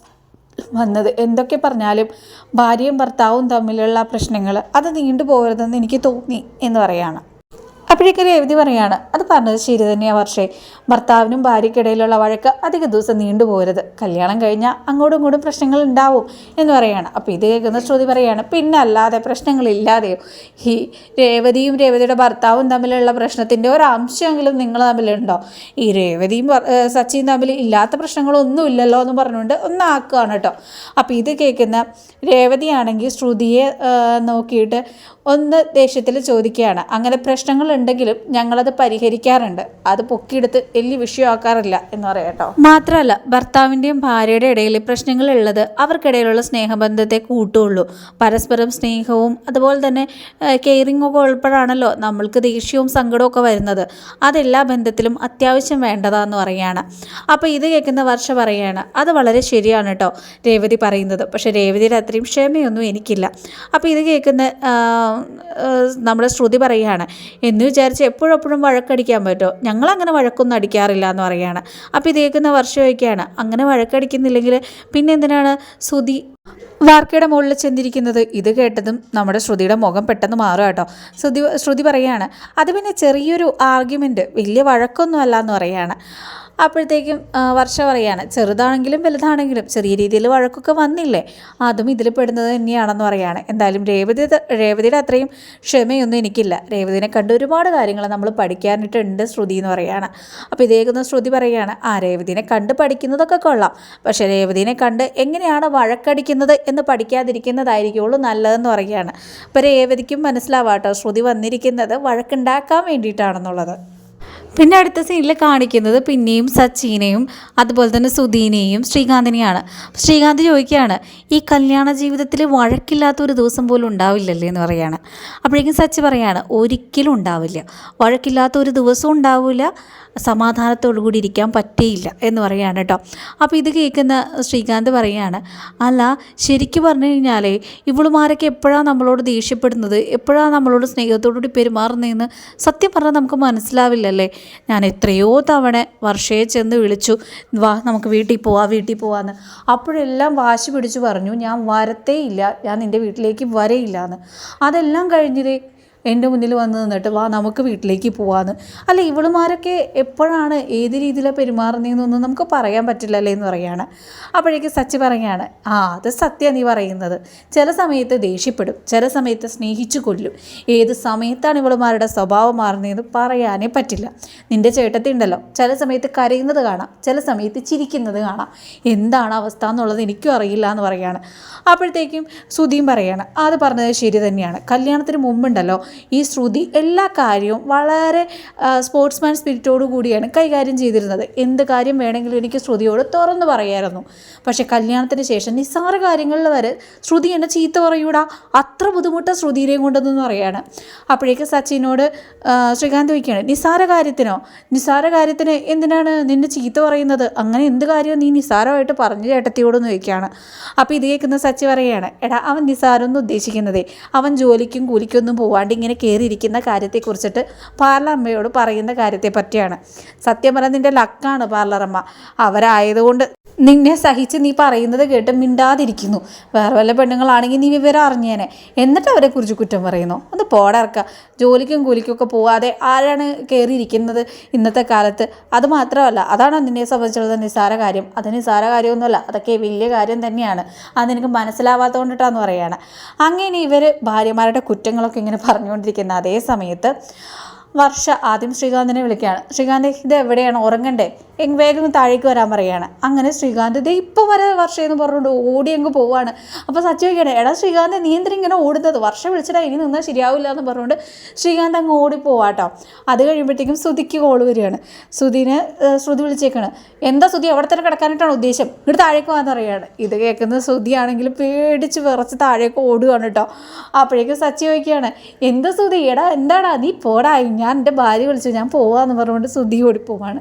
വന്നത്. എന്തൊക്കെ പറഞ്ഞാലും ഭാര്യയും ഭർത്താവും തമ്മിലുള്ള പ്രശ്നങ്ങൾ അത് നീണ്ടു പോകരുതെന്ന് എനിക്ക് തോന്നി എന്ന് പറയാണ് അപ്പോഴേക്കും രേവതി പറയാണ്. അത് പറഞ്ഞത് ശരി തന്നെയാണ് വർഷേ. ഭർത്താവിനും ഭാര്യയ്ക്കിടയിലുള്ള വഴക്ക് അധിക ദിവസം നീണ്ടു പോകരുത് കല്യാണം കഴിഞ്ഞാൽ അങ്ങോട്ടും ഇങ്ങോട്ടും പ്രശ്നങ്ങൾ ഉണ്ടാവും എന്ന് പറയാണ്. അപ്പോൾ ഇത് കേൾക്കുന്ന ശ്രുതി പറയാണ് പിന്നെ അല്ലാതെ പ്രശ്നങ്ങളില്ലാതെയോ ഈ രേവതിയും രേവതിയുടെ ഭർത്താവും തമ്മിലുള്ള പ്രശ്നത്തിന്റെ ഒരു അംശമെങ്കിലും നിങ്ങൾ തമ്മിലുണ്ടോ? ഈ രേവതിയും സച്ചിയും തമ്മിൽ ഇല്ലാത്ത പ്രശ്നങ്ങളൊന്നും ഇല്ലല്ലോ എന്ന് പറഞ്ഞുകൊണ്ട് ഒന്നാക്കുകയാണ് കേട്ടോ. അപ്പോൾ ഇത് കേൾക്കുന്ന രേവതിയാണെങ്കിൽ ശ്രുതിയെ നോക്കിയിട്ട് ഒന്ന് ദേഷ്യത്തിൽ ചോദിക്കുകയാണ്. അങ്ങനെ പ്രശ്നങ്ങൾ പ്രശ്നങ്ങളുണ്ടെങ്കിലും ഞങ്ങളത് പരിഹരിക്കാറുണ്ട്. അത് പൊക്കിയെടുത്ത് വലിയ വിഷയമാക്കാറില്ല എന്ന് പറയാം കേട്ടോ. മാത്രമല്ല ഭർത്താവിന്റെയും ഭാര്യയുടെ ഇടയിൽ പ്രശ്നങ്ങളുള്ളത് അവർക്കിടയിലുള്ള സ്നേഹബന്ധത്തെ കൂട്ടുള്ളൂ. പരസ്പരം സ്നേഹവും അതുപോലെ തന്നെ കെയറിംഗ് ഒക്കെ ഉൾപ്പെടാണല്ലോ നമ്മൾക്ക് ദേഷ്യവും സങ്കടവും ഒക്കെ വരുന്നത്. അതെല്ലാ ബന്ധത്തിലും അത്യാവശ്യം വേണ്ടതാന്ന് പറയുകയാണ്. അപ്പോൾ ഇത് കേൾക്കുന്ന വർഷ പറയുകയാണ് അത് വളരെ ശരിയാണ് കേട്ടോ രേവതി പറയുന്നത്. പക്ഷേ രേവതിയുടെ അത്രയും ക്ഷമയൊന്നും എനിക്കില്ല. അപ്പോൾ ഇത് കേൾക്കുന്ന നമ്മുടെ ശ്രുതി പറയുകയാണ് എന്ന് വിചാരിച്ച് എപ്പോഴെപ്പോഴും എപ്പോഴും വഴക്കടിക്കാൻ പറ്റുമോ ഞങ്ങളങ്ങനെ വഴക്കൊന്നും അടിക്കാറില്ല എന്ന് പറയുകയാണ്. അപ്പോൾ ഇത് കേൾക്കുന്ന വർഷമൊക്കെയാണ് അങ്ങനെ വഴക്കടിക്കുന്നില്ലെങ്കിൽ പിന്നെ എന്തിനാണ് ശ്രുതി വാർക്കയുടെ മുകളിൽ ചെന്നിരിക്കുന്നത്? ഇത് കേട്ടതും നമ്മുടെ ശ്രുതിയുടെ മുഖം പെട്ടെന്ന് മാറും കേട്ടോ. ശ്രുതി ശ്രുതി പറയുകയാണ് അത് പിന്നെ ചെറിയൊരു ആർഗ്യുമെന്റ് വലിയ വഴക്കൊന്നും അല്ല എന്ന് പറയാണ് അപ്പോഴത്തേക്കും വർഷ പറയാണ് ചെറുതാണെങ്കിലും വലുതാണെങ്കിലും ചെറിയ രീതിയിൽ വഴക്കൊക്കെ വന്നില്ലേ? അതും ഇതിൽ പെടുന്നത് തന്നെയാണെന്ന് പറയാണ്. എന്തായാലും രേവതി രേവതിയുടെ അത്രയും ക്ഷമയൊന്നും എനിക്കില്ല. രേവതിനെ കണ്ട് ഒരുപാട് കാര്യങ്ങൾ നമ്മൾ പഠിക്കാനിട്ടുണ്ട് ശ്രുതി എന്ന് പറയാണ്. അപ്പോൾ ഇതേക്കുന്ന ശ്രുതി പറയുകയാണ് ആ രേവതിനെ കണ്ട് പഠിക്കുന്നതൊക്കെ കൊള്ളാം. പക്ഷേ രേവതിനെ കണ്ട് എങ്ങനെയാണ് വഴക്കടിക്കുന്നത് എന്ന് പഠിക്കാതിരിക്കുന്നതായിരിക്കുള്ളൂ നല്ലതെന്ന് പറയുകയാണ് അപ്പോൾ രേവതിക്കും മനസ്സിലാവാട്ടോ ശ്രുതി വന്നിരിക്കുന്നത് വഴക്കുണ്ടാക്കാൻ വേണ്ടിയിട്ടാണെന്നുള്ളത്. പിന്നെ അടുത്ത സീനിൽ കാണിക്കുന്നത് പിന്നെയും സച്ചിനെയും അതുപോലെ തന്നെ സുധീനെയും ശ്രീകാന്തിനെയാണ്. ശ്രീകാന്ത് ചോദിക്കുകയാണ് ഈ കല്യാണ ജീവിതത്തിൽ വഴക്കില്ലാത്ത ഒരു ദിവസം പോലും ഉണ്ടാവില്ലല്ലേ? എന്ന് പറയാണ് അപ്പോഴേക്കും സച്ചി പറയാണ് ഒരിക്കലും ഉണ്ടാവില്ല. വഴക്കില്ലാത്ത ഒരു ദിവസവും ഉണ്ടാവില്ല. സമാധാനത്തോടു കൂടി ഇരിക്കാൻ പറ്റേയില്ല എന്ന് പറയുകയാണ് കേട്ടോ. അപ്പോൾ ഇത് കേൾക്കുന്ന ശ്രീകാന്ത് പറയുകയാണ് അല്ല ശരിക്കും പറഞ്ഞു കഴിഞ്ഞാലേ ഇവളുമാരൊക്കെ എപ്പോഴാണ് നമ്മളോട് ദേഷ്യപ്പെടുന്നത്? എപ്പോഴാണ് നമ്മളോട് സ്നേഹത്തോടുകൂടി പെരുമാറുന്നതെന്ന് സത്യം പറഞ്ഞാൽ നമുക്ക് മനസ്സിലാവില്ലല്ലേ? ഞാൻ എത്രയോ തവണ വർഷയെ ചെന്ന് വിളിച്ചു വാ നമുക്ക് വീട്ടിൽ പോവാം വീട്ടിൽ പോവാന്ന്. അപ്പോഴെല്ലാം വാശി പിടിച്ചു പറഞ്ഞു ഞാൻ വരത്തേയില്ല ഞാൻ നിന്റെ വീട്ടിലേക്ക് വരയില്ല എന്ന് അതെല്ലാം കഴിഞ്ഞതേ എന്റെ മുന്നിൽ വന്ന് നിന്നിട്ട് വാ നമുക്ക് വീട്ടിലേക്ക് പോവാന്ന്. അല്ല ഇവളുമാരൊക്കെ എപ്പോഴാണ് ഏത് രീതിയിലാണ് പെരുമാറുന്നതെന്നൊന്നും നമുക്ക് പറയാൻ പറ്റില്ലല്ലേ എന്ന് പറയാണ്. അപ്പോഴേക്ക് സച്ചി പറയാണ് ആ അത് സത്യം നീ പറയുന്നത്. ചില സമയത്ത് ദേഷ്യപ്പെടും ചില സമയത്ത് സ്നേഹിച്ചു കൊല്ലും. ഏത് സമയത്താണ് ഇവളുമാരുടെ സ്വഭാവം മാറുന്നതെന്ന് പറയാനേ പറ്റില്ല. നിന്റെ ചേട്ടത്തി ഉണ്ടല്ലോ ചില സമയത്ത് കരയുന്നത് കാണാം ചില സമയത്ത് ചിരിക്കുന്നത് കാണാം. എന്താണ് അവസ്ഥ എന്നുള്ളത് എനിക്കും അറിയില്ല എന്ന് പറയാണ്. അപ്പോഴത്തേക്കും സുധീം പറയാണ് അത് പറഞ്ഞത് ശരി തന്നെയാണ്. കല്യാണത്തിന് മുമ്പുണ്ടല്ലോ ഈ ശ്രുതി എല്ലാ കാര്യവും വളരെ സ്പോർട്സ്മാൻ സ്പിരിറ്റോടു കൂടിയാണ് കൈകാര്യം ചെയ്തിരുന്നത്. എന്ത് കാര്യം വേണമെങ്കിലും എനിക്ക് ശ്രുതിയോട് തുറന്നു പറയായിരുന്നു. പക്ഷേ കല്യാണത്തിന് ശേഷം നിസ്സാര കാര്യങ്ങളിൽ വരെ ശ്രുതി എന്നെ ചീത്ത പറയൂടാ. അത്ര ബുദ്ധിമുട്ട് ശ്രുതിയിലെയും കൊണ്ടെന്ന് പറയാണ്. അപ്പോഴേക്ക് സച്ചിനോട് ശ്രീകാന്ത് ചോദിക്കുകയാണ് നിസ്സാര കാര്യത്തിനോ? നിസ്സാര കാര്യത്തിന് എന്തിനാണ് നിന്നെ ചീത്ത പറയുന്നത്? അങ്ങനെ എന്ത് കാര്യവും നീ നിസ്സാരമായിട്ട് പറഞ്ഞു ചേട്ടത്തിയോടെന്ന് ചോദിക്കുകയാണ്. അപ്പോൾ ഇത് കേൾക്കുന്ന സച്ചി പറയുകയാണ് എടാ അവൻ നിസ്സാരമൊന്നും ഉദ്ദേശിക്കുന്നതേ. അവൻ ജോലിക്കും കൂലിക്കൊന്നും പോവാണ്ട് ഇങ്ങനെ കയറിയിരിക്കുന്ന കാര്യത്തെക്കുറിച്ചിട്ട് പാർലറമ്മയോട് പറയുന്ന കാര്യത്തെ പറ്റിയാണ് സത്യം പറഞ്ഞാൽ ലക്കാണ് പാർലറമ്മ. അവരായതുകൊണ്ട് നിന്നെ സഹിച്ച് നീ പറയുന്നത് കേട്ട് മിണ്ടാതിരിക്കുന്നു. വേറെ വല്ല പെണ്ണുങ്ങളാണെങ്കിൽ നീ വിവരം അറിഞ്ഞേനെ. എന്നിട്ട് അവരെക്കുറിച്ച് കുറ്റം പറയുന്നു. അത് പോടർക്ക. ജോലിക്കും കൂലിക്കും ഒക്കെ പോവാതെ ആരാണ് കയറിയിരിക്കുന്നത് ഇന്നത്തെ കാലത്ത്? അത് മാത്രമല്ല അതാണ് നിന്നെ സംബന്ധിച്ചുള്ള നിസ്സാര കാര്യം. അത് നിസ്സാര കാര്യമൊന്നുമല്ല. അതൊക്കെ വലിയ കാര്യം തന്നെയാണ്. അത് നിനക്ക് മനസ്സിലാവാത്തതുകൊണ്ടിട്ടാന്ന് പറയുകയാണ് അങ്ങനെ ഇവർ ഭാര്യമാരുടെ കുറ്റങ്ങളൊക്കെ ഇങ്ങനെ പറഞ്ഞുകൊണ്ടിരിക്കുന്ന അതേ സമയത്ത് വർഷ ആദ്യം ശ്രീകാന്തിനെ വിളിക്കുകയാണ്. ശ്രീകാന്ത് ഇത് എവിടെയാണ്? ഉറങ്ങണ്ടേ? എങ് വേഗം താഴേക്ക് വരാൻ പറയുകയാണ് അങ്ങനെ ശ്രീകാന്ത് ഇത് ഇപ്പോൾ വരെ വർഷ എന്ന് പറഞ്ഞുകൊണ്ട് ഓടി അങ്ങ് പോവാണ്. അപ്പോൾ സച്ചു വയ്ക്കുകയാണ് എടാ ശ്രീകാന്ത് നീ ഇങ്ങനെ ഓടുന്നത്? വർഷം വിളിച്ചിട്ടാ ഇനി നിന്നാൽ ശരിയാവില്ല എന്ന് പറഞ്ഞുകൊണ്ട് ശ്രീകാന്ത് അങ്ങ് ഓടിപ്പോവാട്ടോ അത് കഴിയുമ്പോഴത്തേക്കും ശ്രുതിക്ക് കോൾ വരികയാണ്. ശ്രുതിനെ ശ്രുതി വിളിച്ചേക്കാണ്. എന്താ ശ്രുതി? അവിടെ തന്നെ കിടക്കാനായിട്ടാണ് ഉദ്ദേശം? ഇങ്ങോട്ട് താഴേക്ക് പോകാന്ന് അറിയാണ് ഇത് കേൾക്കുന്ന ശ്രുതിയാണെങ്കിൽ പേടിച്ച് വിറച്ച് താഴേക്ക് ഓടുകയാണ് കേട്ടോ അപ്പോഴേക്കും സച്ചി ചോദിക്കുകയാണ് എന്താ ശ്രുതി? എടാ എന്താടാ? നീ പോടാ ഞാൻ എന്റെ ഭാര്യ വിളിച്ചു ഞാൻ പോവാന്ന് പറഞ്ഞുകൊണ്ട് സുധി ഓടിപ്പോവാണ്.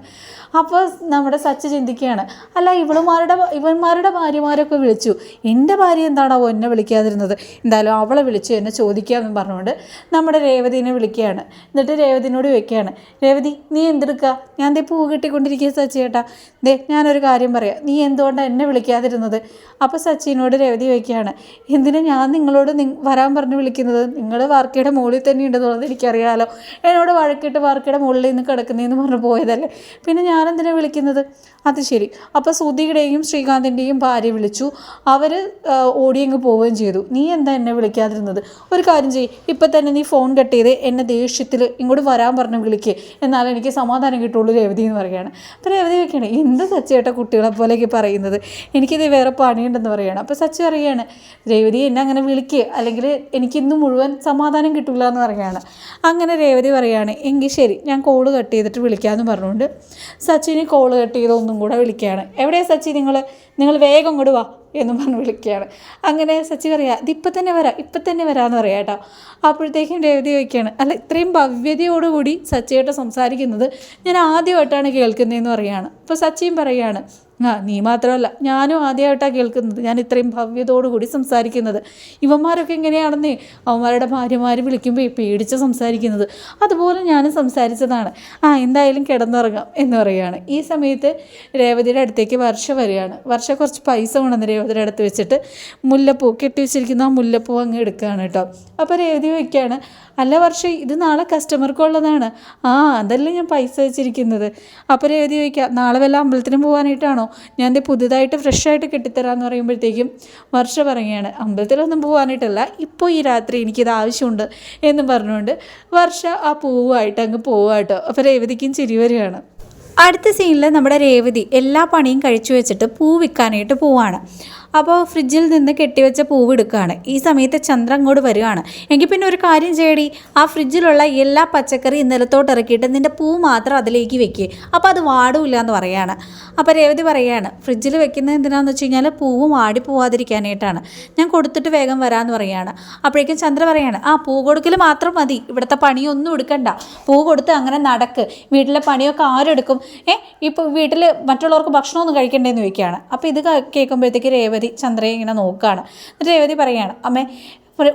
അപ്പോൾ നമ്മുടെ സച്ച് ചിന്തിക്കുകയാണ് അല്ല ഇവളുമാരുടെ ഇവന്മാരുടെ ഭാര്യമാരൊക്കെ വിളിച്ചു. എന്റെ ഭാര്യ എന്താണാവോ എന്നെ വിളിക്കാതിരുന്നത്? എന്തായാലും അവളെ വിളിച്ചു എന്നെ ചോദിക്കാമെന്ന് പറഞ്ഞുകൊണ്ട് നമ്മുടെ രേവതിനെ വിളിക്കുകയാണ്. എന്നിട്ട് രേവതിനോട് ചോദിക്കുകയാണ് രേവതി നീ എന്തെടുക്കുക ഞാൻ ദേ പൂ കിട്ടിക്കൊണ്ടിരിക്കുക സച്ചി ചേട്ടാ. ദേ ഞാനൊരു കാര്യം പറയാം. നീ എന്തുകൊണ്ടാണ് എന്നെ വിളിക്കാതിരുന്നത്? അപ്പോൾ സച്ചിനോട് രേവതി ചോദിക്കുകയാണ് എന്തിനാ ഞാൻ നിങ്ങളോട് വരാൻ പറഞ്ഞ് വിളിക്കുന്നത്? നിങ്ങൾ വാർക്കയുടെ മുകളിൽ തന്നെ ഉണ്ടെന്നുള്ളത് എനിക്കറിയാമല്ലോ എന്നോട് വഴക്കിട്ട് വാർക്കയുടെ മുകളിൽ നിന്ന് കിടക്കുന്നതെന്ന് പറഞ്ഞ് പോയതല്ലേ? പിന്നെ ഞാനെന്തിനാണ് വിളിക്കുന്നത്? അത് ശരി. അപ്പോൾ സുധിയുടെയും ശ്രീകാന്തിന്റെയും ഭാര്യ വിളിച്ചു. അവർ ഓടിയങ്ങ് പോവുകയും ചെയ്തു. നീ എന്താ എന്നെ വിളിക്കാതിരുന്നത്? ഒരു കാര്യം ചെയ്യ്. ഇപ്പം തന്നെ നീ ഫോൺ കട്ട് ചെയ്ത് എന്നെ ദേഷ്യത്തിൽ ഇങ്ങോട്ട് വരാൻ പറഞ്ഞ് വിളിക്കേ. എന്നാൽ എനിക്ക് സമാധാനം കിട്ടുള്ളൂ രേവതി എന്ന് പറയുകയാണ്. അപ്പോൾ രേവതി വെക്കുകയാണ് എന്ത് സച്ചേട്ട കുട്ടികളെ പോലെയൊക്കെ പറയുന്നത്? എനിക്കിത് വേറെ പണിയുണ്ടെന്ന് പറയുകയാണ്. അപ്പോൾ സച്ചി പറയുകയാണ് രേവതി എന്നെ അങ്ങനെ വിളിക്കുക അല്ലെങ്കിൽ എനിക്കിന്ന് മുഴുവൻ സമാധാനം കിട്ടില്ല എന്ന് പറയുകയാണ്. അങ്ങനെ രേവതി പറയുകയാണ് എങ്കിൽ ശരി ഞാൻ കോൾ കട്ട് ചെയ്തിട്ട് വിളിക്കാമെന്ന് പറഞ്ഞുകൊണ്ട്. സച്ചിന് കോൾ കട്ട് ചെയ്ത് ഒന്നും കൂടെ വിളിക്കുകയാണ്. എവിടെയാണ് സച്ചി നിങ്ങൾ നിങ്ങൾ വേഗം ഇങ്ങോട്ട് വാ. എന്ന് പറഞ്ഞ് വിളിക്കുകയാണ്. അങ്ങനെ സച്ചി പറയാ ഇതിപ്പം തന്നെ വരാം ഇപ്പം തന്നെ വരാമെന്ന് പറയാം കേട്ടോ. അപ്പോഴത്തേക്കും രേവതി ചോദിക്കുകയാണ് അല്ല ഇത്രയും ഭവ്യതയോടുകൂടി സച്ചിയായിട്ട് സംസാരിക്കുന്നത് ഞാൻ ആദ്യമായിട്ടാണ് കേൾക്കുന്നതെന്ന് പറയുകയാണ്. അപ്പോൾ സച്ചിയും പറയുകയാണ് ആ നീ മാത്രമല്ല ഞാനും ആദ്യമായിട്ടാണ് കേൾക്കുന്നത് ഞാൻ ഇത്രയും ഭവ്യതോടുകൂടി സംസാരിക്കുന്നത്. ഇവന്മാരൊക്കെ എങ്ങനെയാണെന്നേ അവന്മാരുടെ ഭാര്യമാർ വിളിക്കുമ്പോൾ പേടിച്ച് സംസാരിക്കുന്നത്. അതുപോലെ ഞാനും സംസാരിച്ചതാണ്. ആ എന്തായാലും കിടന്നുറങ്ങാം എന്ന് പറയുകയാണ്. ഈ സമയത്ത് രേവതിയുടെ അടുത്തേക്ക് വർഷ വരികയാണ്. വർഷ കുറച്ച് പൈസ കൊണ്ടുവന്ന് രേവതിയുടെ അടുത്ത് വെച്ചിട്ട് മുല്ലപ്പൂ കെട്ടി വെച്ചിരിക്കുന്ന ആ മുല്ലപ്പൂ അങ്ങ് എടുക്കുകയാണ് കേട്ടോ. അപ്പോൾ രേവതി വയ്ക്കുകയാണ്. അല്ല വർഷം ഇത് നാളെ കസ്റ്റമർക്കുള്ളതാണ് ആ അതല്ലേ ഞാൻ പൈസ വെച്ചിരിക്കുന്നത്. അപ്പോൾ രേവതി വയ്ക്കുക. നാളെ വല്ല അമ്പലത്തിന് പോകാനായിട്ടാണോ ഞാൻ ദേ പുതുതായിട്ട് ഫ്രഷായിട്ട് കെട്ടിത്തരാമെന്ന് പറയുമ്പോഴത്തേക്കും വർഷ പറയുകയാണ് അമ്പലത്തിലൊന്നും പോകാനായിട്ടല്ല ഇപ്പോൾ ഈ രാത്രി എനിക്കിത് ആവശ്യമുണ്ട് എന്ന് പറഞ്ഞുകൊണ്ട് വർഷ ആ പൂവായിട്ട് അങ്ങ് പോവാട്ടോ അപ്പോൾ രേവതിക്കും ചിരി വരികയാണ്. അടുത്ത സീനിൽ നമ്മുടെ രേവതി എല്ലാ പണിയും കഴിച്ചു വെച്ചിട്ട് പൂ വിൽക്കാനായിട്ട് പോവാണ്. അപ്പോൾ ഫ്രിഡ്ജിൽ നിന്ന് കെട്ടിവെച്ച പൂവ് എടുക്കുകയാണ്. ഈ സമയത്ത് ചന്ദ്രൻ അങ്ങോട്ട് വരികയാണ്. എങ്കിൽ പിന്നെ ഒരു കാര്യം ചെയ്യടി. ആ ഫ്രിഡ്ജിലുള്ള എല്ലാ പച്ചക്കറിയും നിലത്തോട്ട് ഇറക്കിയിട്ട് നിന്റെ പൂ മാത്രം അതിലേക്ക് വെക്കുക അപ്പോൾ അത് വാടില്ല എന്ന് പറയാണ്. അപ്പോൾ രേവതി പറയാണ് ഫ്രിഡ്ജിൽ വെക്കുന്നത് എന്തിനാന്ന് വെച്ച് കഴിഞ്ഞാൽ പൂവ് വാടി പോവാതിരിക്കാനായിട്ടാണ്. ഞാൻ കൊടുത്തിട്ട് വേഗം വരാമെന്ന് പറയാണ്. അപ്പോഴേക്കും ചന്ദ്ര പറയാണ് ആ പൂ കൊടുക്കൽ മാത്രം മതി. ഇവിടുത്തെ പണിയൊന്നും എടുക്കണ്ട. പൂ കൊടുത്ത് അങ്ങനെ നടക്ക്. വീട്ടിലെ പണിയൊക്കെ ആരെടുക്കും? ഏ ഇപ്പോൾ വീട്ടിൽ മറ്റുള്ളവർക്ക് ഭക്ഷണമൊന്നും കഴിക്കണ്ടേന്ന് ചോദിക്കുകയാണ്. അപ്പോൾ ഇത് കേൾക്കുമ്പോഴത്തേക്ക് രേവതി ചന്ദ്രയെ ഇങ്ങനെ നോക്കുകയാണ്. എന്നിട്ട് രേവതി പറയുകയാണ് അമ്മേ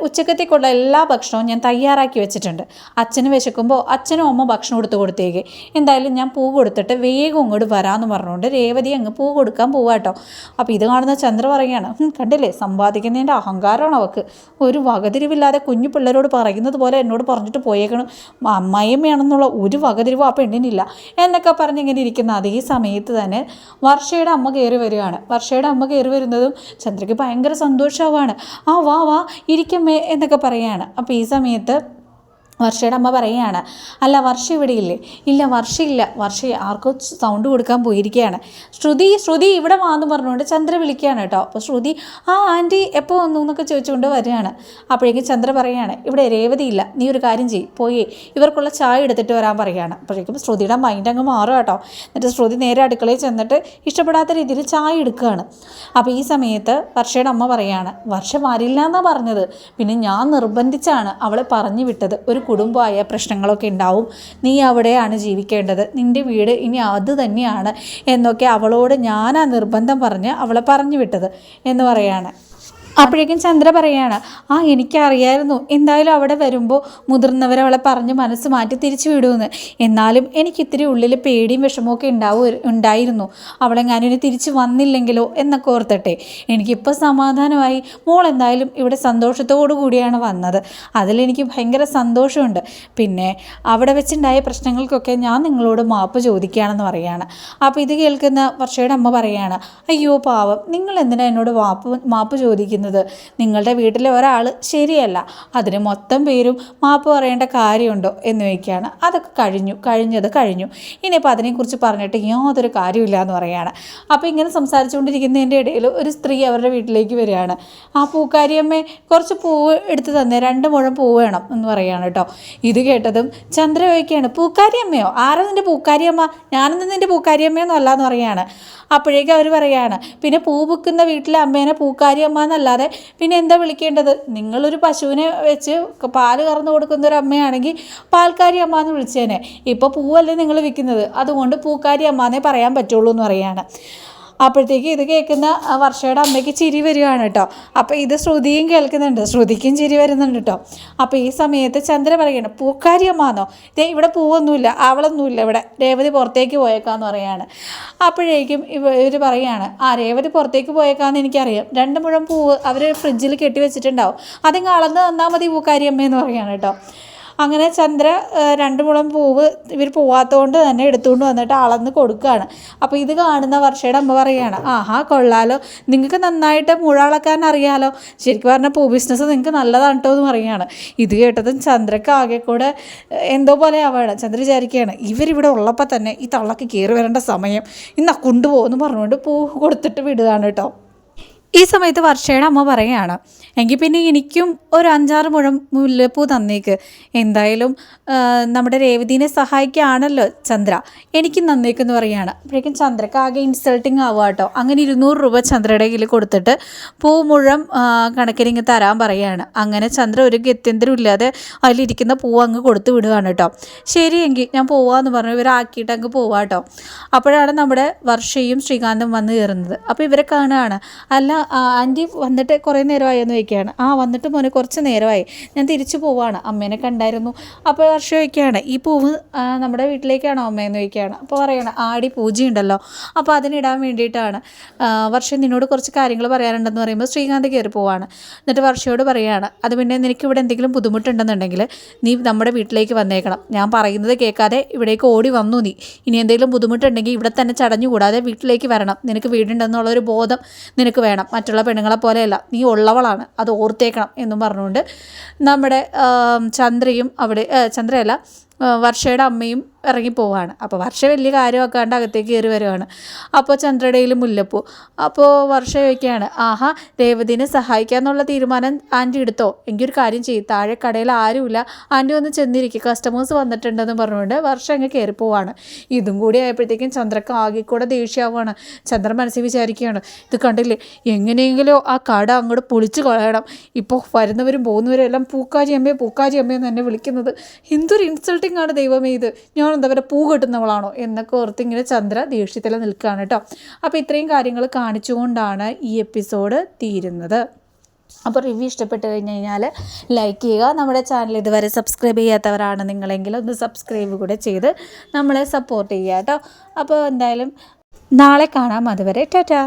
ഉച്ചക്കത്തേക്കുള്ള എല്ലാ ഭക്ഷണവും ഞാൻ തയ്യാറാക്കി വെച്ചിട്ടുണ്ട്. അച്ഛന് വിശക്കുമ്പോൾ അച്ഛനും അമ്മ ഭക്ഷണം കൊടുത്ത് കൊടുത്തേക്ക്. എന്തായാലും ഞാൻ പൂ കൊടുത്തിട്ട് വേഗം ഇങ്ങോട്ട് വരാമെന്ന് പറഞ്ഞുകൊണ്ട് രേവതി അങ്ങ് പൂ കൊടുക്കാൻ പോവാട്ടോ അപ്പോൾ ഇത് കാണുന്ന ചന്ദ്ര പറയുകയാണ് കണ്ടില്ലേ? സമ്പാദിക്കുന്നതിന്റെ അഹങ്കാരമാണ് അവൾക്ക് ഒരു വകതിരിവില്ലാതെ കുഞ്ഞു പിള്ളേരോട് പറയുന്നത് പോലെ എന്നോട് പറഞ്ഞിട്ട് പോയേക്കണം. അമ്മയമ്മയാണെന്നുള്ള ഒരു വകതിരിവും ആ പെണ്ണിനില്ല. എന്നൊക്കെ പറഞ്ഞ് ഇങ്ങനെ ഇരിക്കുന്ന അതേ സമയത്ത് തന്നെ വർഷയുടെ അമ്മ കയറി വരികയാണ്. വർഷയുടെ അമ്മ കയറി വരുന്നതും ചന്ദ്രയ്ക്ക് ഭയങ്കര സന്തോഷമാവാണ് ആ വാ വാ ഇരിക്കമ്മേ എന്നൊക്കെ പറയാണ്. അപ്പോൾ ഈ സമയത്ത് വർഷയുടെ അമ്മ പറയുകയാണ് അല്ല വർഷ ഇവിടെ ഇല്ലേ? ഇല്ല വർഷ ആർക്കോ സൗണ്ട് കൊടുക്കാൻ പോയിരിക്കുകയാണ്. ശ്രുതി ശ്രുതി ഇവിടെ വാന്ന് പറഞ്ഞുകൊണ്ട് ചന്ദ്ര വിളിക്കുകയാണ് കേട്ടോ. അപ്പോൾ ശ്രുതി ആ ആന്റി എപ്പോൾ വന്നു? എന്നൊക്കെ ചോദിച്ചുകൊണ്ട് വരികയാണ്. അപ്പോഴേക്കും ചന്ദ്ര പറയുകയാണ് ഇവിടെ രേവതി ഇല്ല. നീ ഒരു കാര്യം ചെയ്യ്. പോയി. ഇവർക്കുള്ള ചായ എടുത്തിട്ട് വരാൻ പറയുകയാണ്. അപ്പോഴേക്കും ശ്രുതിയുടെ മൈൻഡ് അങ്ങ് മാറും കേട്ടോ. എന്നിട്ട് ശ്രുതി നേരെ അടുക്കളയിൽ ചെന്നിട്ട് ഇഷ്ടപ്പെടാത്ത രീതിയിൽ ചായ എടുക്കുകയാണ്. അപ്പോൾ ഈ സമയത്ത് വർഷയുടെ അമ്മ പറയുകയാണ് വർഷ വരില്ല എന്നാണ് പറഞ്ഞത്. പിന്നെ ഞാൻ നിർബന്ധിച്ചാണ് അവളെ പറഞ്ഞു വിട്ടത്. ഒരു കുടുംബമായ പ്രശ്നങ്ങളൊക്കെ ഉണ്ടാവും. നീ അവിടെയാണ് ജീവിക്കേണ്ടത്. നിന്റെ വീട് ഇനി അത് തന്നെയാണ് എന്നൊക്കെ അവളോട് ഞാൻ ആ നിർബന്ധം പറഞ്ഞ് അവളെ പറഞ്ഞു വിട്ടത് എന്ന് പറയാണ്. അപ്പോഴേക്കും ചന്ദ്ര പറയാണ് ആ എനിക്കറിയായിരുന്നു. എന്തായാലും അവിടെ വരുമ്പോൾ മുതിർന്നവർ അവളെ പറഞ്ഞ് മനസ്സ് മാറ്റി തിരിച്ചു വിടുമെന്ന് എന്നാലും എനിക്ക് ഇത്തിരി ഉള്ളിൽ പേടിയും വിഷമമൊക്കെ ഉണ്ടാവും ഉണ്ടായിരുന്നു. അവളെ ഞാനിനി തിരിച്ചു വന്നില്ലെങ്കിലോ എന്നൊക്കെ ഓർത്തട്ടെ. എനിക്കിപ്പോൾ സമാധാനമായി. മോൾ എന്തായാലും ഇവിടെ സന്തോഷത്തോടു കൂടിയാണ് വന്നത്. അതിലെനിക്ക് ഭയങ്കര സന്തോഷമുണ്ട്. പിന്നെ അവിടെ വെച്ചുണ്ടായ പ്രശ്നങ്ങൾക്കൊക്കെ ഞാൻ നിങ്ങളോട് മാപ്പ് ചോദിക്കുകയാണെന്ന് പറയുകയാണ് അപ്പോൾ ഇത് കേൾക്കുന്ന വർഷയുടെ അമ്മ പറയുകയാണ് അയ്യോ പാവം. നിങ്ങൾ എന്തിനാ എന്നോട് മാപ്പ് മാപ്പ് ചോദിക്കുന്നത്? നിങ്ങളുടെ വീട്ടിലെ ഒരാൾ ശരിയല്ല. അതിന് മൊത്തം പേരും മാപ്പ് പറയേണ്ട കാര്യമുണ്ടോ എന്ന് ചോദിക്കുകയാണ്. അതൊക്കെ കഴിഞ്ഞു. കഴിഞ്ഞത് കഴിഞ്ഞു. ഇനിയിപ്പോൾ അതിനെക്കുറിച്ച് പറഞ്ഞിട്ട് യാതൊരു കാര്യമില്ല എന്ന് പറയുകയാണ്. അപ്പോൾ ഇങ്ങനെ സംസാരിച്ചുകൊണ്ടിരിക്കുന്നതിന്റെ ഇടയിൽ ഒരു സ്ത്രീ അവരുടെ വീട്ടിലേക്ക് വരികയാണ്. ആ പൂക്കാരിയമ്മേ കുറച്ച് പൂവ് എടുത്ത് തന്നെ. രണ്ട് മുഴം പൂവ് വേണം എന്ന് പറയുകയാണ് കേട്ടോ. ഇത് കേട്ടതും ചന്ദ്ര ചോദിക്കുകയാണ് പൂക്കാരിയമ്മയോ? ആരാ നിന്റെ പൂക്കാരിയമ്മ? ഞാനൊന്നും നിന്റെ പൂക്കാരിയമ്മയൊന്നും അല്ല എന്ന് പറയുകയാണ്. അപ്പോഴേക്കും അവർ പറയുകയാണ് പിന്നെ പൂ വിൽക്കുന്ന വീട്ടിലെ അമ്മേനെ പൂക്കാരി അമ്മ എന്നല്ലാതെ പിന്നെ എന്താ വിളിക്കേണ്ടത്? നിങ്ങളൊരു പശുവിനെ വെച്ച് പാൽ കറന്നു കൊടുക്കുന്ന ഒരു അമ്മയാണെങ്കിൽ പാൽക്കാരി അമ്മ എന്ന് വിളിച്ചേനെ. ഇപ്പോൾ പൂവല്ലേ നിങ്ങൾ വിൽക്കുന്നത്. അതുകൊണ്ട് പൂക്കാരി അമ്മ എന്നേ പറയാൻ പറ്റുള്ളൂ എന്ന് പറയാണ്. അപ്പോഴത്തേക്ക് ഇത് കേൾക്കുന്ന വർഷയുടെ അമ്മയ്ക്ക് ചിരി വരികയാണ് കേട്ടോ. അപ്പോൾ ഇത് ശ്രുതിയും കേൾക്കുന്നുണ്ട്. ശ്രുതിക്കും ചിരി വരുന്നുണ്ട് കേട്ടോ. അപ്പോൾ ഈ സമയത്ത് ചന്ദ്ര പറയുകയാണ് പൂക്കാരിയമ്മാന്നോ ഇതേ ഇവിടെ പൂവൊന്നുമില്ല അവളൊന്നുമില്ല ഇവിടെ. രേവതി പുറത്തേക്ക് പോയേക്കാന്ന് പറയാണ് അപ്പോഴേക്കും ഇവർ പറയുകയാണ് ആ രേവതി പുറത്തേക്ക് പോയേക്കാന്ന് എനിക്കറിയാം. രണ്ട് മുഴം പൂവ് അവർ ഫ്രിഡ്ജിൽ കെട്ടി വെച്ചിട്ടുണ്ടാവും. അതിങ്ങ് തന്നാൽ മതി പൂക്കാരി അമ്മയെന്ന് പറയാണ് കേട്ടോ. അങ്ങനെ ചന്ദ്ര രണ്ട് മുളം പൂവ് ഇവർ പോവാത്തതുകൊണ്ട് തന്നെ എടുത്തുകൊണ്ട് വന്നിട്ട് അളന്ന് കൊടുക്കുകയാണ് അപ്പോൾ ഇത് കാണുന്ന വർഷയുടെ അമ്മ പറയുകയാണ് ആഹാ കൊള്ളാലോ. നിങ്ങൾക്ക് നന്നായിട്ട് മുഴ അളക്കാൻ അറിയാലോ. ശരിക്കും പറഞ്ഞാൽ പൂ ബിസിനസ് നിങ്ങൾക്ക് നല്ലതാണ് കേട്ടോ എന്ന് പറയുകയാണ് ഇത് കേട്ടതും ചന്ദ്രക്ക് ആകെ കൂടെ എന്തോ പോലെ ആവുകയാണ് ചന്ദ്ര വിചാരിക്കുകയാണ് ഇവരിവിടെ ഉള്ളപ്പോൾ തന്നെ ഈ തള്ളക്ക് കയറി വരേണ്ട സമയം ഇന്നാ കൊണ്ടുപോകുമെന്ന് പറഞ്ഞുകൊണ്ട് പൂ കൊടുത്തിട്ട് വിടുകയാണ് കേട്ടോ ഈ സമയത്ത് വർഷയുടെ അമ്മ പറയുകയാണ് എങ്കിൽ പിന്നെ എനിക്കും ഒരു അഞ്ചാറ് മുഴം മുല്ലപ്പൂ തന്നേക്ക്. എന്തായാലും നമ്മുടെ രേവതിനെ സഹായിക്കുകയാണല്ലോ ചന്ദ്ര. എനിക്ക് നന്നേക്കെന്ന് പറയുകയാണ്. അപ്പോഴേക്കും ചന്ദ്രക്ക് ആകെ ഇൻസൾട്ടിങ് ആവുക കേട്ടോ. അങ്ങനെ ഇരുന്നൂറ് രൂപ ചന്ദ്രയുടെ കയ്യിൽ കൊടുത്തിട്ട് പൂ മുഴം കണക്കിനിങ്ങ് തരാൻ പറയുകയാണ്. അങ്ങനെ ചന്ദ്ര ഒരു ഗത്യന്തരം ഇല്ലാതെ അതിലിരിക്കുന്ന പൂ അങ്ങ് കൊടുത്തു വിടുകയാണ് കേട്ടോ. ശരിയെങ്കിൽ ഞാൻ പോവാന്ന് പറഞ്ഞു. ഇവരാക്കിയിട്ട് അങ്ങ് പോവാം കേട്ടോ. അപ്പോഴാണ് നമ്മുടെ വർഷയും ശ്രീകാന്തും വന്ന് കയറുന്നത്. അപ്പോൾ ഇവരെ കാണുകയാണ് അല്ല ആന്റി വന്നിട്ട് കുറേ നേരമായി എന്ന് ചോദിക്കുകയാണ്. ആ വന്നിട്ട് മോനെ കുറച്ച് നേരമായി. ഞാൻ തിരിച്ചു പോവാണ്. അമ്മേനെ കണ്ടായിരുന്നു. അപ്പോൾ വർഷം ചോദിക്കുകയാണ് ഈ പൂവ് നമ്മുടെ വീട്ടിലേക്കാണോ അമ്മയെന്ന് ചോദിക്കുകയാണ്. അപ്പോൾ പറയണം ആടി പൂജയുണ്ടല്ലോ. അപ്പോൾ അതിനിടാൻ വേണ്ടിയിട്ടാണ്. വർഷം നിന്നോട് കുറച്ച് കാര്യങ്ങൾ പറയാനുണ്ടെന്ന് പറയുമ്പോൾ ശ്രീകാന്ത് കയറി പോവാണ്. എന്നിട്ട് വർഷയോട് പറയുകയാണ് അത് പിന്നെ നിനക്ക് ഇവിടെ എന്തെങ്കിലും ബുദ്ധിമുട്ടുണ്ടെന്നുണ്ടെങ്കിൽ നീ നമ്മുടെ വീട്ടിലേക്ക് വന്നേക്കണം. ഞാൻ പറയുന്നത് കേൾക്കാതെ ഇവിടേക്ക് ഓടി വന്നു നീ. ഇനി എന്തെങ്കിലും ബുദ്ധിമുട്ടുണ്ടെങ്കിൽ ഇവിടെ തന്നെ ചടഞ്ഞുകൂടാതെ വീട്ടിലേക്ക് വരണം. നിനക്ക് വീടുണ്ടെന്നുള്ളൊരു ബോധം നിനക്ക് വേണം. മറ്റുള്ള പെണ്ണുങ്ങളെ പോലെയല്ല നീ ഉള്ളവളാണ് അത് ഓർത്തേക്കണം എന്നും പറഞ്ഞുകൊണ്ട് നമ്മുടെ ചന്ദ്രയും അവിടെ ചന്ദ്രയല്ല വർഷയുടെ അമ്മയും ഇറങ്ങിപ്പോവാണ് അപ്പോൾ വർഷ വലിയ കാര്യമാക്കാണ്ട് അകത്തേക്ക് കയറി വരുവാണ്. അപ്പോൾ ചന്ദ്രടയിൽ മുല്ലപ്പൂ. അപ്പോൾ വർഷ ചോദിക്കുകയാണ് ആഹാ രേവതിനെ സഹായിക്കാന്നുള്ള തീരുമാനം ആന്റി എടുത്തോ? എങ്കിൽ ഒരു കാര്യം ചെയ്യും. താഴെ കടയിൽ ആരുമില്ല. ആന്റി ഒന്ന് ചെന്നിരിക്കും. കസ്റ്റമേഴ്സ് വന്നിട്ടുണ്ടെന്ന് പറഞ്ഞുകൊണ്ട് വർഷം അങ്ങ് കയറിപ്പോവാണ് ഇതും കൂടി ആയപ്പോഴത്തേക്കും ചന്ദ്രക്ക് ആകെ കൂടെ ദേഷ്യമാവുകയാണ് ചന്ദ്രൻ മനസ്സിൽ വിചാരിക്കുകയാണ് ഇത് കണ്ടില്ലേ? എങ്ങനെയെങ്കിലും ആ കട അങ്ങോട്ട് പൊളിച്ച് കളയണം. ഇപ്പോൾ വരുന്നവരും പോകുന്നവരും എല്ലാം പൂക്കാരി അമ്മയെ പൂക്കാരി അമ്മയെന്ന് തന്നെ വിളിക്കുന്നത്. എന്തൊരു ഇൻസൾട്ടിങ് ആണ് ദൈവമേ ഇത്. ഞാൻ എന്താ പറയുക പൂ കെട്ടുന്നവളാണോ എന്നൊക്കെ ഓർത്ത് ഇങ്ങനെ ചന്ദ്ര ദേഷ്യത്തിൽ നിൽക്കുകയാണ് കേട്ടോ. അപ്പോൾ ഇത്രയും കാര്യങ്ങൾ കാണിച്ചുകൊണ്ടാണ് ഈ എപ്പിസോഡ് തീരുന്നത്. അപ്പോൾ റിവ്യൂ ഇഷ്ടപ്പെട്ട് കഴിഞ്ഞ് കഴിഞ്ഞാൽ ലൈക്ക് ചെയ്യുക. നമ്മുടെ ചാനൽ ഇതുവരെ സബ്സ്ക്രൈബ് ചെയ്യാത്തവരാണ് നിങ്ങളെങ്കിൽ ഒന്ന് സബ്സ്ക്രൈബ് കൂടെ ചെയ്ത് നമ്മളെ സപ്പോർട്ട് ചെയ്യുക കേട്ടോ. അപ്പോൾ എന്തായാലും നാളെ കാണാം. അതുവരെ ടാറ്റാ.